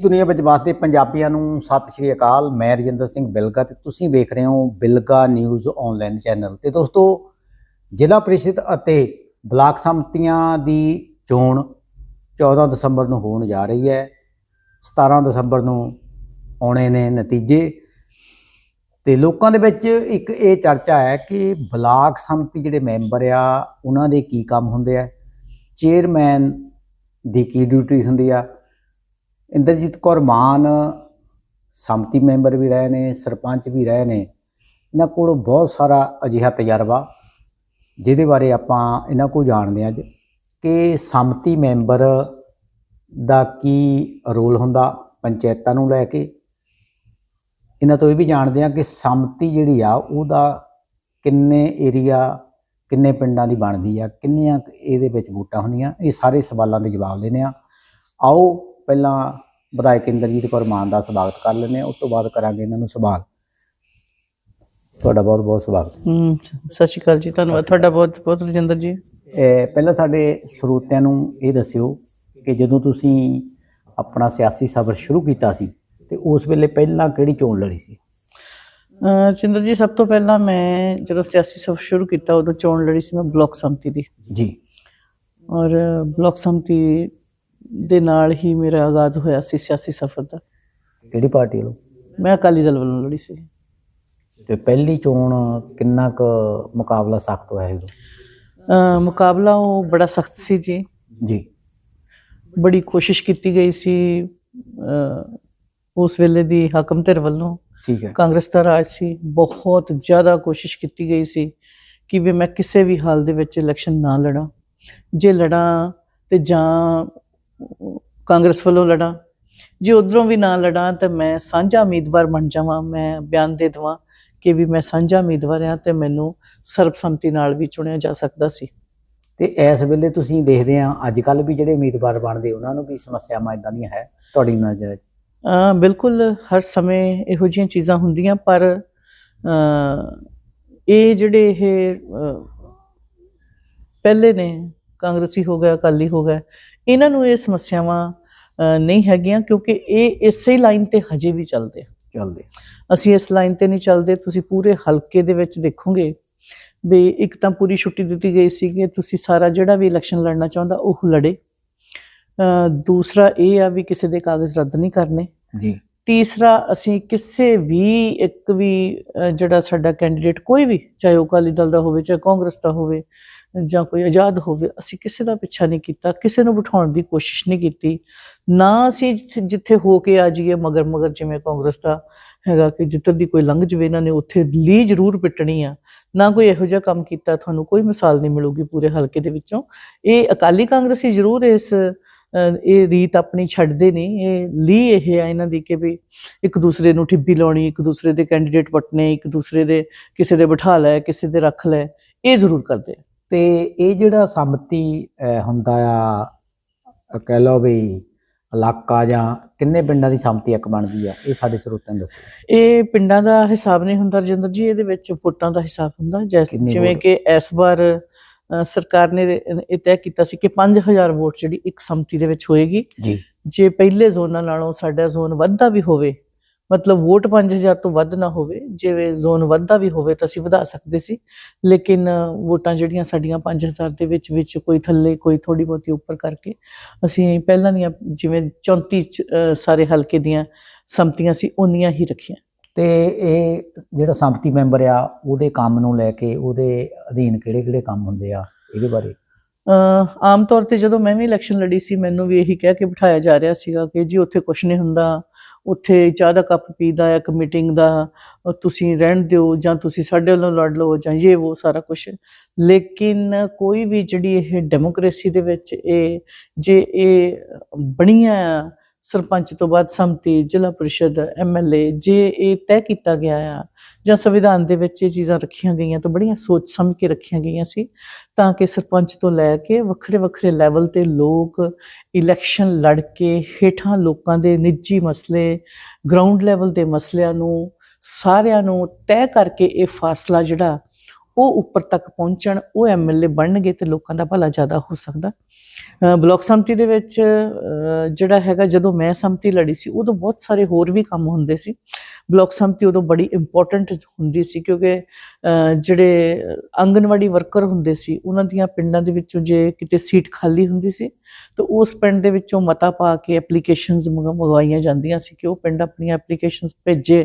ਦੁਨੀਆ ਵਿੱਚ ਵਸਦੇ ਪੰਜਾਬੀਆਂ ਨੂੰ ਸਤਿ ਸ਼੍ਰੀ ਅਕਾਲ, ਮੈਂ ਰਜਿੰਦਰ ਸਿੰਘ ਬਿਲਗਾ ਤੇ ਤੁਸੀਂ ਵੇਖ ਰਹੇ ਹੋ ਬਿਲਗਾ ਨਿਊਜ਼ ਆਨਲਾਈਨ ਚੈਨਲ ਤੇ ਦੋਸਤੋ, ਜ਼ਿਲ੍ਹਾ ਪ੍ਰੀਸ਼ਦ ਅਤੇ ਬਲਾਕ ਸੰਮਤੀਆਂ ਦੀ ਚੋਣ 14 ਦਸੰਬਰ ਨੂੰ ਹੋਣ ਜਾ ਰਹੀ ਹੈ 17 ਦਸੰਬਰ ਨੂੰ ਆਉਣੇ ਨੇ ਨਤੀਜੇ ਤੇ ਲੋਕਾਂ ਦੇ ਵਿੱਚ ਇੱਕ ਇਹ ਚਰਚਾ ਹੈ ਕਿ ਬਲਾਕ ਸੰਮਤੀ ਜਿਹੜੇ ਮੈਂਬਰ ਆ, ਉਹਨਾਂ ਦੇ ਕੀ ਕੰਮ ਹੁੰਦੇ ਆ? ਚੇਅਰਮੈਨ ਦੀ ਕੀ ਡਿਊਟੀ ਹੁੰਦੀ ਆ? ਇੰਦਰਜੀਤ ਕੌਰ ਮਾਨ, ਸੰਮਤੀ ਮੈਂਬਰ ਵੀ ਰਹੇ ਨੇ, ਸਰਪੰਚ ਵੀ ਰਹੇ ਨੇ, ਇਹਨਾਂ ਕੋਲ ਬਹੁਤ ਸਾਰਾ ਅਜਿਹਾ ਤਜਰਬਾ, ਜਿਹਦੇ ਬਾਰੇ ਆਪਾਂ ਇਹਨਾਂ ਕੋਲ ਜਾਣਦੇ ਹਾਂ ਅੱਜ, ਕਿ ਸੰਮਤੀ ਮੈਂਬਰ ਦਾ ਕੀ ਰੋਲ ਹੁੰਦਾ ਪੰਚਾਇਤਾਂ ਨੂੰ ਲੈ ਕੇ। ਇਹਨਾਂ ਤੋਂ ਇਹ ਵੀ ਜਾਣਦੇ ਹਾਂ ਕਿ ਸੰਮਤੀ ਜਿਹੜੀ ਆ, ਉਹਦਾ ਕਿੰਨੇ ਏਰੀਆ, ਕਿੰਨੇ ਪਿੰਡਾਂ ਦੀ ਬਣਦੀ ਆ, ਕਿੰਨੀਆਂ ਕੁ ਇਹਦੇ ਵਿੱਚ ਵੋਟਾਂ ਹੁੰਦੀਆਂ, ਇਹ ਸਾਰੇ ਸਵਾਲਾਂ ਦੇ ਜਵਾਬ ਲੈਣੇ ਆ ਆਓ ਪਹਿਲਾਂ ਵਿਧਾਇਕ ਇੰਦਰਜੀਤ ਕੌਰ ਮਾਨ ਦਾ ਸਵਾਗਤ ਕਰ ਹਾਂ ਉਸ ਤੋਂ ਬਾਅਦ ਕਰਾਂਗੇ ਇਹਨਾਂ ਨੂੰ ਸਵਾਲ। ਤੁਹਾਡਾ ਬਹੁਤ ਬਹੁਤ ਸਵਾਗਤ। ਹਮ, ਸਤਿ ਸ਼੍ਰੀ ਅਕਾਲ ਜੀ ਧੰਨਵਾਦ। ਤੁਹਾਡਾ ਬਹੁਤ ਬਹੁਤ ਰਜਿੰਦਰ ਜੀ। ਇਹ ਪਹਿਲਾਂ ਸਾਡੇ ਸਰੋਤਿਆਂ ਨੂੰ ਇਹ ਦੱਸਿਓ ਕਿ ਜਦੋਂ ਤੁਸੀਂ ਆਪਣਾ ਸਿਆਸੀ ਸਫ਼ਰ ਸ਼ੁਰੂ ਕੀਤਾ ਸੀ ਤੇ ਉਸ ਵੇਲੇ ਪਹਿਲਾਂ ਕਿਹੜੀ ਚੋਣ ਲੜੀ ਸੀ? ਅਹ, ਰਜਿੰਦਰ ਜੀ ਸਭ ਤੋਂ ਪਹਿਲਾਂ ਮੈਂ ਜਦੋਂ ਸਿਆਸੀ ਸਫ਼ਰ ਸ਼ੁਰੂ ਕੀਤਾ ਉਦੋਂ ਚੋਣ ਲੜੀ ਸੀ ਮੈਂ ਬਲਾਕ ਸੰਮਤੀ ਦੀ। ਜੀ। ਔਰ ਬਲਾਕ ਸੰਮਤੀ ਦੇ ਨਾਲ ਹੀ ਮੇਰਾ ਆਗਾਜ਼ ਹੋਇਆ ਸੀ ਸਿਆਸੀ ਸਫ਼ਰ ਦਾ। ਕਿਹੜੀ ਪਾਰਟੀ ਵੱਲੋਂ? ਮੈਂ ਅਕਾਲੀ ਦਲ ਵੱਲੋਂ ਲੜੀ ਸੀ। ਤੇ ਪਹਿਲੀ ਚੋਣ ਕਿੰਨਾ ਕੁ ਮੁਕਾਬਲਾ ਸਖਤ ਹੋਇਆ ਸੀ? ਅਹ, ਮੁਕਾਬਲਾ ਉਹ ਬੜਾ ਸਖਤ ਸੀ ਜੀ। ਜੀ। ਬੜੀ ਕੋਸ਼ਿਸ਼ ਕੀਤੀ ਗਈ ਸੀ ਅਹ, ਉਸ ਵੇਲੇ ਦੀ ਹਾਕਮ ਧਿਰ ਵੱਲੋਂ। ਠੀਕ ਹੈ। ਕਾਂਗਰਸ ਦਾ ਰਾਜ ਸੀ ਬਹੁਤ ਜ਼ਿਆਦਾ ਕੋਸ਼ਿਸ਼ ਕੀਤੀ ਗਈ ਸੀ ਕਿ ਵੀ ਮੈਂ ਕਿਸੇ ਵੀ ਹਾਲ ਦੇ ਵਿੱਚ ਇਲੈਕਸ਼ਨ ਨਾ ਲੜਾਂ। ਜੇ ਲੜਾਂ ਤੇ ਜਾਂ ਕਾਂਗਰਸ ਵੱਲੋਂ ਲੜਾਂ। ਜੇ ਉਧਰੋਂ ਵੀ ਨਾ ਲੜਾਂ ਤਾਂ ਮੈਂ ਸਾਂਝਾ ਉਮੀਦਵਾਰ ਬਣ ਜਾਵਾਂ ਮੈਂ ਬਿਆਨ ਦੇ ਦੇਵਾਂ ਕਿ ਵੀ ਮੈਂ ਸਾਂਝਾ ਉਮੀਦਵਾਰ ਹਾਂ ਤੇ ਮੈਨੂੰ ਸਰਬਸੰਮਤੀ ਨਾਲ ਵੀ ਚੁਣਿਆ ਜਾ ਸਕਦਾ ਸੀ। ਤੇ ਇਸ ਵੇਲੇ ਤੁਸੀਂ ਦੇਖਦੇ ਆ ਅੱਜ ਕੱਲ ਵੀ ਜਿਹੜੇ ਉਮੀਦਵਾਰ ਬਣਦੇ ਉਹਨਾਂ ਨੂੰ ਵੀ ਸਮੱਸਿਆਵਾਂ ਇਦਾਂ ਦੀਆਂ ਹੈ ਤੁਹਾਡੀ ਨਜ਼ਰ ਵਿੱਚ? ਅ, ਬਿਲਕੁਲ ਹਰ ਸਮੇਂ ਇਹੋ ਜਿਹੀਆਂ ਚੀਜ਼ਾਂ ਹੁੰਦੀਆਂ ਪਰ ਇਹ ਜਿਹੜੇ ਇਹ ਪਹਿਲੇ ਨੇ ਕਾਂਗਰਸੀ ਹੋ ਗਿਆ ਅਕਾਲੀ ਹੋ ਗਿਆ ਇਹਨਾਂ ਨੂੰ ਇਹ ਸਮੱਸਿਆਵਾਂ ਨਹੀਂ ਹੈਗੀਆਂ ਕਿਉਂਕਿ ਇਹ ਇਸੇ ਲਾਈਨ ਤੇ ਹਜੇ ਵੀ ਚੱਲਦੇ ਆ। ਚੱਲਦੇ ਅਸੀਂ ਇਸ ਲਾਈਨ ਤੇ ਨਹੀਂ ਚੱਲਦੇ ਤੁਸੀਂ ਪੂਰੇ ਹਲਕੇ ਦੇ ਵਿੱਚ ਦੇਖੋਗੇ ਵੀ ਇੱਕ ਤਾਂ ਪੂਰੀ ਛੁੱਟੀ ਦਿੱਤੀ ਗਈ ਸੀ ਕਿ ਤੁਸੀਂ ਸਾਰਾ ਜਿਹੜਾ ਵੀ ਇਲੈਕਸ਼ਨ ਲੜਨਾ ਚਾਹੁੰਦਾ ਉਹ ਲੜੇ। ਦੂਸਰਾ ਇਹ ਆ ਵੀ ਕਿਸੇ ਦੇ ਕਾਗਜ਼ ਰੱਦ ਨਹੀਂ ਕਰਨੇ। ਜੀ। ਤੀਸਰਾ ਅਸੀਂ ਕਿਸੇ ਵੀ ਇੱਕ ਵੀ ਜਿਹੜਾ ਸਾਡਾ ਕੈਂਡੀਡੇਟ ਕੋਈ ਵੀ ਚਾਹੇ ਉਹ ਅਕਾਲੀ ਦਲ ਦਾ ਹੋਵੇ ਚਾਹੇ ਕਾਂਗਰਸ ਦਾ ਹੋਵੇ ਜਾਂ ਕੋਈ ਆਜ਼ਾਦ ਹੋਵੇ, ਅਸੀਂ ਕਿਸੇ ਦਾ ਪਿੱਛਾ ਨਹੀਂ ਕੀਤਾ, ਕਿਸੇ ਨੂੰ ਬਿਠਾਉਣ ਦੀ ਕੋਸ਼ਿਸ਼ ਨਹੀਂ ਕੀਤੀ। ਨਾ ਅਸੀਂ ਜਿੱਥੇ- ਜਿੱਥੇ ਹੋ ਕੇ ਆ ਜਾਈਏ ਮਗਰ ਮਗਰ ਜਿਵੇਂ ਕਾਂਗਰਸ ਦਾ ਹੈਗਾ ਕਿ ਜਿੱਧਰ ਦੀ ਕੋਈ ਲੰਘ ਜਵੇ ਇਹਨਾਂ ਨੇ, ਉੱਥੇ ਲੀ ਜ਼ਰੂਰ ਪਿੱਟਣੀ ਆ। ਨਾ ਕੋਈ ਇਹੋ ਜਿਹਾ ਕੰਮ ਕੀਤਾ, ਤੁਹਾਨੂੰ ਕੋਈ ਮਿਸਾਲ ਨਹੀਂ ਮਿਲੂਗੀ ਪੂਰੇ ਹਲਕੇ ਦੇ ਵਿੱਚੋਂ। ਇਹ ਅਕਾਲੀ ਕਾਂਗਰਸੀ ਜ਼ਰੂਰ ਇਸ ਇਹ ਰੀਤ ਆਪਣੀ ਛੱਡਦੇ ਨੇ। ਇਹ ਲੀ ਇਹ ਆ ਇਹਨਾਂ ਦੀ ਕਿ ਵੀ ਇੱਕ ਦੂਸਰੇ ਨੂੰ ਠਿੱਬੀ ਲਾਉਣੀ, ਇੱਕ ਦੂਸਰੇ ਦੇ ਕੈਂਡੀਡੇਟ ਵਟਨੇ ਇੱਕ ਦੂਸਰੇ ਦੇ ਕਿਸੇ ਦੇ ਬਿਠਾ ਲੈ, ਕਿਸੇ ਦੇ ਰੱਖ ਲੈ, ਇਹ ਜ਼ਰੂਰ ਕਰਦੇ ਆ। ਤੇ ਇਹ ਜਿਹੜਾ ਸੰਮਤੀ ਹੁੰਦਾ ਆ ਕਹਿ ਲਓ ਵੀ ਇਲਾਕਾ ਜਾਂ ਕਿੰਨੇ ਪਿੰਡਾਂ ਦੀ ਸੰਮਤੀ ਇੱਕ ਬਣਦੀ ਆ ਇਹ ਸਾਡੇ ਸਰੋਤਿਆਂ ਨੂੰ ਦੱਸੋ। ਇਹ ਪਿੰਡਾਂ ਦਾ ਹਿਸਾਬ ਨਹੀਂ ਹੁੰਦਾ ਰਜਿੰਦਰ ਜੀ ਇਹਦੇ ਵਿੱਚ ਵੋਟਾਂ ਦਾ ਹਿਸਾਬ ਹੁੰਦਾ। ਜਿਵੇਂ? ਕਿ ਇਸ ਵਾਰ ਸਰਕਾਰ ਨੇ ਇਹ ਤੈਅ ਕੀਤਾ ਸੀ ਕਿ 5000 ਵੋਟ ਜਿਹੜੀ ਇੱਕ ਸੰਮਤੀ ਦੇ ਵਿੱਚ ਹੋਏਗੀ। ਜੀ। ਜੇ ਪਹਿਲੇ ਜ਼ੋਨਾਂ ਨਾਲੋਂ ਸਾਡਾ ਜ਼ੋਨ ਵੱਧਦਾ ਵੀ ਹੋਵੇ ਮਤਲਬ ਵੋਟ 5000 ਤੋਂ ਵੱਧ ਨਾ ਹੋਵੇ ਜਿਵੇਂ ਜ਼ੋਨ ਵੱਧਦਾ ਵੀ ਹੋਵੇ ਤਾਂ ਅਸੀਂ ਵਧਾ ਸਕਦੇ ਸੀ। ਲੇਕਿਨ ਵੋਟਾਂ ਜਿਹੜੀਆਂ ਸਾਡੀਆਂ 5000 ਦੇ ਵਿੱਚ ਵਿੱਚ ਕੋਈ ਥੱਲੇ ਕੋਈ ਥੋੜੀ ਬਹੁਤੀ ਉੱਪਰ ਕਰਕੇ ਅਸੀਂ ਪਹਿਲਾਂ ਦੀਆਂ ਜਿਵੇਂ 34 ਚ, ਅ, ਸਾਰੇ ਹਲਕੇ ਦੀਆਂ ਸੰਮਤੀਆਂ ਸੀ ਉਨੀਆਂ ਹੀ ਰੱਖੀਆਂ। ਤੇ ਇਹ ਜਿਹੜਾ ਸੰਮਤੀ ਮੈਂਬਰ ਆ ਉਹਦੇ ਕੰਮ ਨੂੰ ਲੈ ਕੇ ਉਹਦੇ ਅਧੀਨ ਕਿਹੜੇ ਕਿਹੜੇ ਕੰਮ ਹੁੰਦੇ ਆ ਇਹਦੇ ਬਾਰੇ? ਆਮ ਤੌਰ ਤੇ ਜਦੋਂ ਮੈਂ ਵੀ ਇਲੈਕਸ਼ਨ ਲੜੀ ਸੀ ਮੈਨੂੰ ਵੀ ਇਹੀ ਕਹਿ ਕੇ ਬਿਠਾਇਆ ਜਾ ਰਿਹਾ ਸੀਗਾ ਕਿ ਜੀ ਉੱਥੇ ਕੁਝ ਨਹੀਂ ਹੁੰਦਾ ਉੱਥੇ ਚਾਹ ਦਾ ਕੱਪ ਪੀਦਾ ਇੱਕ ਮੀਟਿੰਗ ਦਾ ਤੁਸੀਂ ਰਹਿਣ ਦਿਓ ਜਾਂ ਤੁਸੀਂ ਸਾਡੇ ਵੱਲੋਂ ਲੜ ਲਓ ਜਾਂ ਇਹ ਉਹ ਸਾਰਾ ਕੁਝ ਲੇਕਿਨ ਕੋਈ ਵੀ ਜਿਹੜੀ ਇਹ ਡੈਮੋਕ੍ਰੇਸੀ ਦੇ ਵਿੱਚ ਇਹ, ਜੇ ਇਹ ਬਣੀਆਂ ਸਰਪੰਚ ਤੋਂ ਬਾਅਦ ਸੰਮਤੀ, ਜ਼ਿਲ੍ਹਾ ਪ੍ਰੀਸ਼ਦ ਐਮਐਲਏ ਜੇ ਇਹ ਤੈਅ ਕੀਤਾ ਗਿਆ ਆ ਜਾਂ ਸੰਵਿਧਾਨ ਦੇ ਵਿੱਚ ਇਹ ਚੀਜ਼ਾਂ ਰੱਖੀਆਂ ਗਈਆਂ ਤਾਂ ਬੜੀਆਂ ਸੋਚ ਸਮਝ ਕੇ ਰੱਖੀਆਂ ਗਈਆਂ ਸੀ, ਤਾਂ ਕਿ ਸਰਪੰਚ ਤੋਂ ਲੈ ਕੇ ਵੱਖਰੇ ਵੱਖਰੇ ਲੈਵਲ ਤੇ ਲੋਕ ਇਲੈਕਸ਼ਨ ਲੜ ਕੇ ਹੇਠਾਂ ਲੋਕਾਂ ਦੇ ਨਿੱਜੀ ਮਸਲੇ, ਗਰਾਊਂਡ ਲੈਵਲ ਦੇ ਮਸਲਿਆਂ ਨੂੰ, ਸਾਰਿਆਂ ਨੂੰ ਤੈਅ ਕਰਕੇ ਇਹ ਫਾਸਲਾ ਜਿਹੜਾ ਉਹ ਉੱਪਰ ਤੱਕ ਪਹੁੰਚਣ, ਉਹ ਐਮਐਲਏ ਬਣਨਗੇ ਤੇ ਲੋਕਾਂ ਦਾ ਭਲਾ ਜ਼ਿਆਦਾ ਹੋ ਸਕਦਾ। ਬਲਾਕ ਸੰਮਤੀ ਦੇ ਵਿੱਚ ਜਿਹੜਾ ਹੈਗਾ ਜਦੋਂ ਮੈਂ ਸੰਮਤੀ ਲੜੀ ਸੀ, ਉਦੋਂ ਬਹੁਤ ਸਾਰੇ ਹੋਰ ਵੀ ਕੰਮ ਹੁੰਦੇ ਸੀ। ਬਲਾਕ ਸੰਮਤੀ ਉਦੋਂ ਬੜੀ ਇੰਪੋਰਟੈਂਟ ਹੁੰਦੀ ਸੀ ਕਿਉਂਕਿ ਜਿਹੜੇ ਆਂਗਨਵਾੜੀ ਵਰਕਰ ਹੁੰਦੇ ਸੀ, ਉਹਨਾਂ ਦੀਆਂ ਪਿੰਡਾਂ ਦੇ ਵਿੱਚੋਂ ਜੇ ਕਿਤੇ ਸੀਟ ਖਾਲੀ ਹੁੰਦੀ ਸੀ, ਤਾਂ ਉਸ ਪਿੰਡ ਦੇ ਵਿੱਚੋਂ ਮਤਾ ਪਾ ਕੇ ਐਪਲੀਕੇਸ਼ਨਸ ਮੰਗਵਾਈਆਂ ਜਾਂਦੀਆਂ ਸੀ ਕਿ ਉਹ ਪਿੰਡ ਆਪਣੀਆਂ ਐਪਲੀਕੇਸ਼ਨਸ ਭੇਜੇ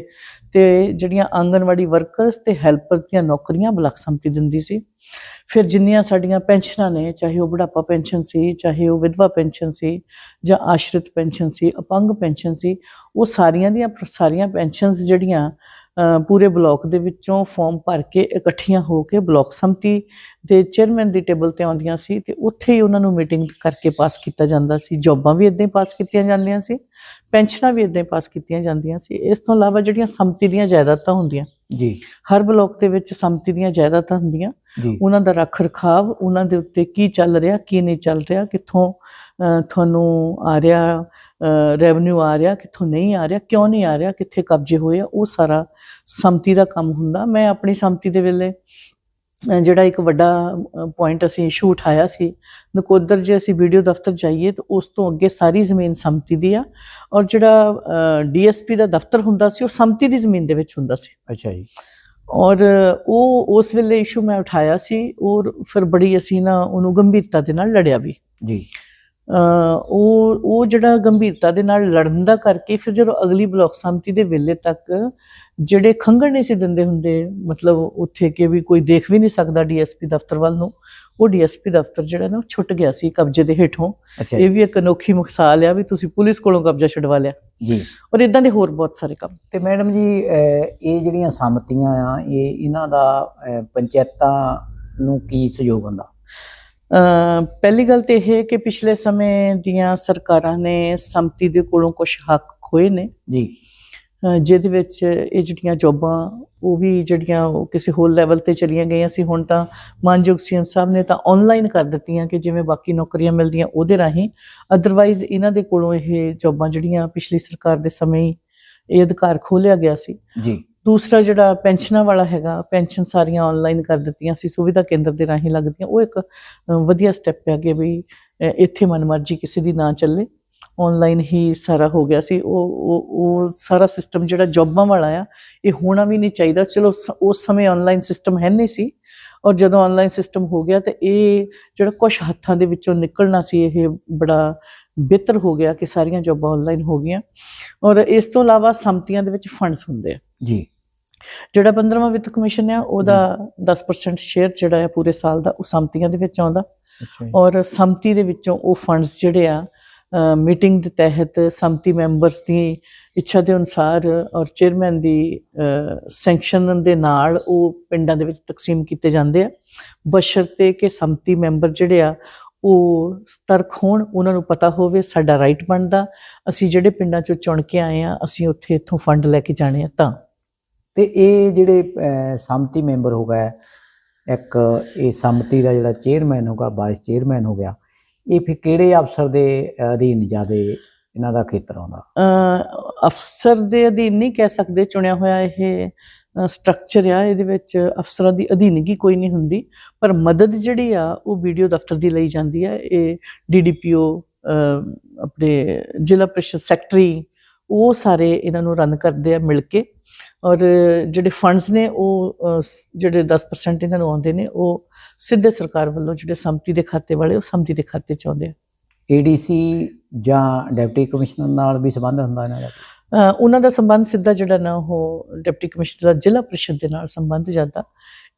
ਤੇ ਜਿਹੜੀਆਂ ਆਂਗਨਵਾੜੀ ਵਰਕਰਸ ਤੇ ਹੈਲਪਰ ਦੀਆਂ ਨੌਕਰੀਆਂ ਬਲਾਕ ਸੰਮਤੀ ਦਿੰਦੀ ਸੀ। ਫਿਰ ਜਿੰਨੀਆਂ ਸਾਡੀਆਂ ਪੈਨਸ਼ਨਾਂ ਨੇ, ਚਾਹੇ ਉਹ ਬੁਢਾਪਾ ਪੈਨਸ਼ਨ ਸੀ, ਚਾਹੇ ਉਹ ਵਿਧਵਾ ਪੈਨਸ਼ਨ ਸੀ, ਜਾਂ ਆਸ਼ਰਿਤ ਪੈਨਸ਼ਨ ਸੀ, ਅਪੰਗ ਪੈਨਸ਼ਨ ਸੀ, ਉਹ ਸਾਰੀਆਂ ਦੀਆਂ ਸਾਰੀਆਂ ਪੈਨਸ਼ਨਸ ਜਿਹੜੀਆਂ ਪੂਰੇ ਬਲਾਕ ਦੇ ਵਿੱਚੋਂ ਫਾਰਮ ਭਰ ਕੇ ਇਕੱਠੀਆਂ ਹੋ ਕੇ ਬਲਾਕ ਸੰਮਤੀ ਦੇ ਚੇਅਰਮੈਨ ਦੀ ਟੇਬਲ ਤੇ ਆਉਂਦੀਆਂ ਸੀ ਤੇ ਉੱਥੇ ਹੀ ਉਹਨਾਂ ਨੂੰ ਮੀਟਿੰਗ ਕਰਕੇ ਪਾਸ ਕੀਤਾ ਜਾਂਦਾ ਸੀ। ਜੌਬਾਂ ਵੀ ਇਦਾਂ ਹੀ ਪਾਸ ਕੀਤੀਆਂ ਜਾਂਦੀਆਂ ਸੀ, ਪੈਨਸ਼ਨਾਂ ਵੀ ਇਦਾਂ ਹੀ ਪਾਸ ਕੀਤੀਆਂ ਜਾਂਦੀਆਂ ਸੀ। ਇਸ ਤੋਂ ਇਲਾਵਾ ਜਿਹੜੀਆਂ ਸੰਮਤੀ ਦੀਆਂ ਜਾਇਦਾਦਾਂ ਹੁੰਦੀਆਂ ਜੀ। ਹਰ ਬਲਾਕ ਦੇ ਵਿੱਚ ਸੰਮਤੀ ਦੀਆਂ ਜਾਇਦਾਦਾਂ ਹੁੰਦੀਆਂ। ਉਹਨਾਂ ਦਾ ਰੱਖ ਰਖਾਵ ਉਹਨਾਂ ਦੇ ਉੱਤੇ ਕੀ ਚੱਲ ਰਿਹਾ ਕੀ ਨਹੀਂ ਚੱਲ ਰਿਹਾ ਕਿੱਥੋਂ ਤੁਹਾਨੂੰ ਆ ਰਿਹਾ ਰੈਵਨਿਊ ਆ ਰਿਹਾ ਕਿੱਥੋਂ ਨਹੀਂ ਆ ਰਿਹਾ ਕਿਉਂ ਨਹੀਂ ਆ ਰਿਹਾ ਕਿੱਥੇ ਕਬਜ਼ੇ ਹੋਏ ਆ ਉਹ ਸਾਰਾ ਸੰਮਤੀ ਦਾ ਕੰਮ ਹੁੰਦਾ। ਮੈਂ ਆਪਣੀ ਸੰਮਤੀ ਦੇ ਵੇਲੇ ਜਿਹੜਾ ਇੱਕ ਵੱਡਾ ਪੁਆਇੰਟ ਅਸੀਂ ਇਸ਼ੂ ਉਠਾਇਆ ਸੀ ਨਕੋਦਰ ਜੇ ਅਸੀਂ ਵੀਡੀਓ ਦਫ਼ਤਰ ਜਾਈਏ ਤਾਂ ਉਸ ਤੋਂ ਅੱਗੇ ਸਾਰੀ ਜ਼ਮੀਨ ਸੰਮਤੀ ਦੀ ਆ ਔਰ ਜਿਹੜਾ ਡੀਐਸਪੀ ਦਾ ਦਫ਼ਤਰ ਹੁੰਦਾ ਸੀ ਉਹ ਸੰਮਤੀ ਦੀ ਜ਼ਮੀਨ ਦੇ ਵਿੱਚ ਹੁੰਦਾ ਸੀ। ਅੱਛਾ ਜੀ। ਔਰ ਉਹ ਉਸ ਵੇਲੇ ਇਸ਼ੂ ਮੈਂ ਉਠਾਇਆ ਸੀ ਔਰ ਫਿਰ ਬੜੀ ਅਸੀਂ ਨਾ ਉਹਨੂੰ ਗੰਭੀਰਤਾ ਦੇ ਨਾਲ ਲੜਿਆ ਵੀ। ਜੀ। ਉਹ ਉਹ ਜਿਹੜਾ ਗੰਭੀਰਤਾ ਦੇ ਨਾਲ ਲੜਨ ਦਾ ਕਰਕੇ ਫਿਰ ਜਦੋਂ ਅਗਲੀ ਬਲਾਕ ਸੰਮਤੀ ਦੇ ਵੇਲੇ ਤੱਕ ਜਿਹੜੇ ਖੰਗਣ ਨਹੀਂ ਸੀ ਦਿੰਦੇ ਹੁੰਦੇ ਮਤਲਬ ਉੱਥੇ ਕਿ ਵੀ ਕੋਈ ਦੇਖ ਵੀ ਨਹੀਂ ਸਕਦਾ ਡੀਐਸਪੀ ਦਫ਼ਤਰ ਵੱਲ ਨੂੰ ਉਹ ਡੀਐਸਪੀ ਦਫ਼ਤਰ ਜਿਹੜਾ ਨਾ ਉਹ ਛੁੱਟ ਗਿਆ ਸੀ ਕਬਜ਼ੇ ਦੇ ਹੇਠੋਂ। ਇਹ ਵੀ ਇੱਕ ਅਨੋਖੀ ਮਿਸਾਲ ਆ ਵੀ ਤੁਸੀਂ ਪੁਲਿਸ ਕੋਲੋਂ ਕਬਜ਼ਾ ਛਡਵਾ ਲਿਆ। ਜੀ। ਔਰ ਇਦਾਂ ਦੇ ਹੋਰ ਬਹੁਤ ਸਾਰੇ ਕੰਮ। ਤੇ ਮੈਡਮ ਜੀ ਇਹ ਜਿਹੜੀਆਂ ਸੰਮਤੀਆਂ ਆ ਇਹ ਇਹਨਾਂ ਦਾ ਪੰਚਾਇਤਾਂ ਨੂੰ ਕੀ ਸਹਿਯੋਗ ਹੁੰਦਾ? ਪਹਿਲੀ ਗੱਲ ਤੇ ਇਹ ਹੈ ਕਿ ਪਿਛਲੇ ਸਮੇਂ ਦੀਆਂ ਸਰਕਾਰਾਂ ਨੇ ਸੰਮਤੀ ਦੇ ਕੋਲੋਂ ਕੁਝ ਹੱਕ ਖੋਏ ਨੇ। ਜੀ। ਜਿਹਦੇ ਵਿੱਚ ਇਹ ਜਿਹੜੀਆਂ ਜੌਬਾਂ ਉਹ ਵੀ ਜਿਹੜੀਆਂ ਉਹ ਕਿਸੇ ਹੋਰ ਲੈਵਲ ਤੇ ਚਲੀਆਂ ਗਈਆਂ ਸੀ। ਹੁਣ ਤਾਂ ਮਾਨਯੋਗ ਸੀਐਮ ਸਾਹਿਬ ਨੇ ਤਾਂ ਆਨਲਾਈਨ ਕਰ ਦਿੱਤੀਆਂ ਕਿ ਜਿਵੇਂ ਬਾਕੀ ਨੌਕਰੀਆਂ ਮਿਲਦੀਆਂ ਉਹਦੇ ਰਾਹੀਂ। ਅਦਰਵਾਈਜ਼ ਇਹਨਾਂ ਦੇ ਕੋਲੋਂ ਇਹ ਜੌਬਾਂ ਜਿਹੜੀਆਂ ਪਿਛਲੀ ਸਰਕਾਰ ਦੇ ਸਮੇਂ ਹੀ ਇਹ ਅਧਿਕਾਰ ਖੋਲਿਆ ਗਿਆ ਸੀ। ਜੀ। ਦੂਸਰਾ ਜਿਹੜਾ ਪੈਨਸ਼ਨਾਂ ਵਾਲਾ ਹੈਗਾ ਪੈਨਸ਼ਨ ਸਾਰੀਆਂ ਆਨਲਾਈਨ ਕਰ ਦਿੱਤੀਆਂ ਸੀ ਸੁਵਿਧਾ ਕੇਂਦਰ ਦੇ ਰਾਹੀਂ ਲੱਗਦੀਆਂ ਉਹ ਇੱਕ ਵਧੀਆ ਸਟੈਪ ਹੈ ਕਿ ਵੀ ਅ, ਇੱਥੇ ਮਨਮਰਜ਼ੀ ਕਿਸੇ ਦੀ ਨਾ ਚੱਲੇ। ਆਨਲਾਈਨ ਹੀ ਸਾਰਾ ਹੋ ਗਿਆ ਸੀ। ਉਹ ਉਹ ਉਹ ਸਾਰਾ ਸਿਸਟਮ ਜਿਹੜਾ ਜੌਬਾਂ ਵਾਲਾ ਆ ਇਹ ਹੋਣਾ ਵੀ ਨਹੀਂ ਚਾਹੀਦਾ। ਚਲੋ ਸ- ਉਸ ਸਮੇਂ ਆਨਲਾਈਨ ਸਿਸਟਮ ਹੈ ਨਹੀਂ ਸੀ ਔਰ ਜਦੋਂ ਆਨਲਾਈਨ ਸਿਸਟਮ ਹੋ ਗਿਆ ਤੇ ਇਹ ਜਿਹੜਾ ਕੁਝ ਹੱਥਾਂ ਦੇ ਵਿੱਚੋਂ ਨਿਕਲਣਾ ਸੀ ਇਹ ਬੜਾ ਬਿਹਤਰ ਹੋ ਗਿਆ ਕਿ ਸਾਰੀਆਂ ਜੌਬਾਂ ਆਨਲਾਈਨ ਹੋ ਗਈਆਂ। ਔਰ ਇਸ ਤੋਂ ਇਲਾਵਾ ਸੰਮਤੀਆਂ ਦੇ ਵਿੱਚ ਫੰਡਸ ਹੁੰਦੇ ਆ। ਜੀ। ਜਿਹੜਾ 15ਵਾਂ ਵਿੱਤ ਕਮਿਸ਼ਨ ਆ ਉਹਦਾ 10% ਸ਼ੇਅਰ ਜਿਹੜਾ ਆ ਪੂਰੇ ਸਾਲ ਦਾ ਉਹ ਸੰਮਤੀਆਂ ਦੇ ਵਿੱਚ ਆਉਂਦਾ। ਔਰ ਸੰਮਤੀ ਦੇ ਵਿੱਚੋਂ ਉਹ ਫੰਡਸ ਜਿਹੜੇ ਆ ਮੀਟਿੰਗ ਦੇ ਤਹਿਤ ਸੰਮਤੀ ਮੈਂਬਰਸ ਦੀ ਇੱਛਾ ਦੇ ਅਨੁਸਾਰ ਔਰ ਚੇਅਰਮੈਨ ਦੀ ਸੈਂਕਸ਼ਨ ਦੇ ਨਾਲ ਉਹ ਪਿੰਡਾਂ ਦੇ ਵਿੱਚ ਤਕਸੀਮ ਕੀਤੇ ਜਾਂਦੇ ਆ। ਬਸ਼ਰਤੇ ਕਿ ਸੰਮਤੀ ਮੈਂਬਰ ਜਿਹੜੇ ਆ ਉਹ ਸਤਰਕ ਹੋਣ ਉਹਨਾਂ ਨੂੰ ਪਤਾ ਹੋਵੇ ਸਾਡਾ ਰਾਈਟ ਬਣਦਾ। ਅਸੀਂ ਜਿਹੜੇ ਪਿੰਡਾਂ ਚੋਂ ਚੁਣ ਕੇ ਆਏ ਆ ਅਸੀਂ ਉੱਥੇ ਇੱਥੋਂ ਫੰਡ ਲੈ ਕੇ ਜਾਣੇ ਆ ਤਾਂ। ਤੇ ਇਹ ਜਿਹੜੇ ਅਹ, ਮੈਂਬਰ ਹੋ ਗਿਆ ਇੱਕ ਇਹ ਸਮਤੀ ਦਾ ਜਿਹੜਾ ਚੇਅਰਮੈਨ ਹੋਗਾ ਵਾਈਸ ਚੇਅਰਮੈਨ ਹੋ ਗਿਆ ਇਹ ਫਿਰ ਕਿਹੜੇ ਅਫਸਰ ਦੇ ਅਧੀਨ ਜਿਆਦੇ ਇਹਨਾਂ ਦਾ ਖੇਤਰ ਆਉਂਦਾ? ਅਫਸਰ ਦੇ ਅਧੀਨ ਨਹੀਂ ਕਹਿ ਸਕਦੇ ਚੁਣਿਆ ਹੋਇਆ ਇਹ ਸਟਰਕਚਰ ਆ ਇਹਦੇ ਵਿੱਚ ਅਫਸਰਾਂ ਦੀ ਅਧੀਨਗੀ ਕੋਈ ਨਹੀਂ ਹੁੰਦੀ ਪਰ ਮਦਦ ਜਿਹੜੀ ਆ ਉਹ ਵੀਡੀਓ ਦਫ਼ਤਰ ਦੀ ਲਈ ਜਾਂਦੀ ਹੈ ਇਹ ਡੀਡੀਪੀਓ ਆਪਣੇ ਜ਼ਿਲ੍ਹਾ ਪ੍ਰੀਸ਼ਦ ਸੈਕਟਰੀ ਉਹ ਸਾਰੇ ਇਹਨਾਂ ਨੂੰ ਰਨ ਕਰਦੇ ਆ ਮਿਲ ਕੇ। ਔਰ ਜਿਹੜੇ ਫੰਡਸ ਨੇ ਉਹ ਜਿਹੜੇ 10% ਇਹਨਾਂ ਨੂੰ ਆਉਂਦੇ ਨੇ ਉਹ ਸਿੱਧੇ ਸਰਕਾਰ ਵੱਲੋਂ ਜਿਹੜੇ ਸੰਮਤੀ ਦੇ ਖਾਤੇ ਵਾਲੇ ਉਹ ਸੰਮਤੀ ਦੇ ਖਾਤੇ ਚ ਆਉਂਦੇ ਆ। ਏਡੀਸੀ ਜਾਂ ਡਿਪਟੀ ਕਮਿਸ਼ਨਰ ਨਾਲ ਵੀ ਸੰਬੰਧ ਹੁੰਦਾ ਇਹਨਾਂ ਦਾ? ਉਹਨਾਂ ਦਾ ਸੰਬੰਧ ਸਿੱਧਾ ਜਿਹੜਾ ਨਾ ਉਹ ਡਿਪਟੀ ਕਮਿਸ਼ਨਰ ਦਾ ਜ਼ਿਲ੍ਹਾ ਪ੍ਰੀਸ਼ਦ ਦੇ ਨਾਲ ਸੰਬੰਧ ਜਾਂਦਾ।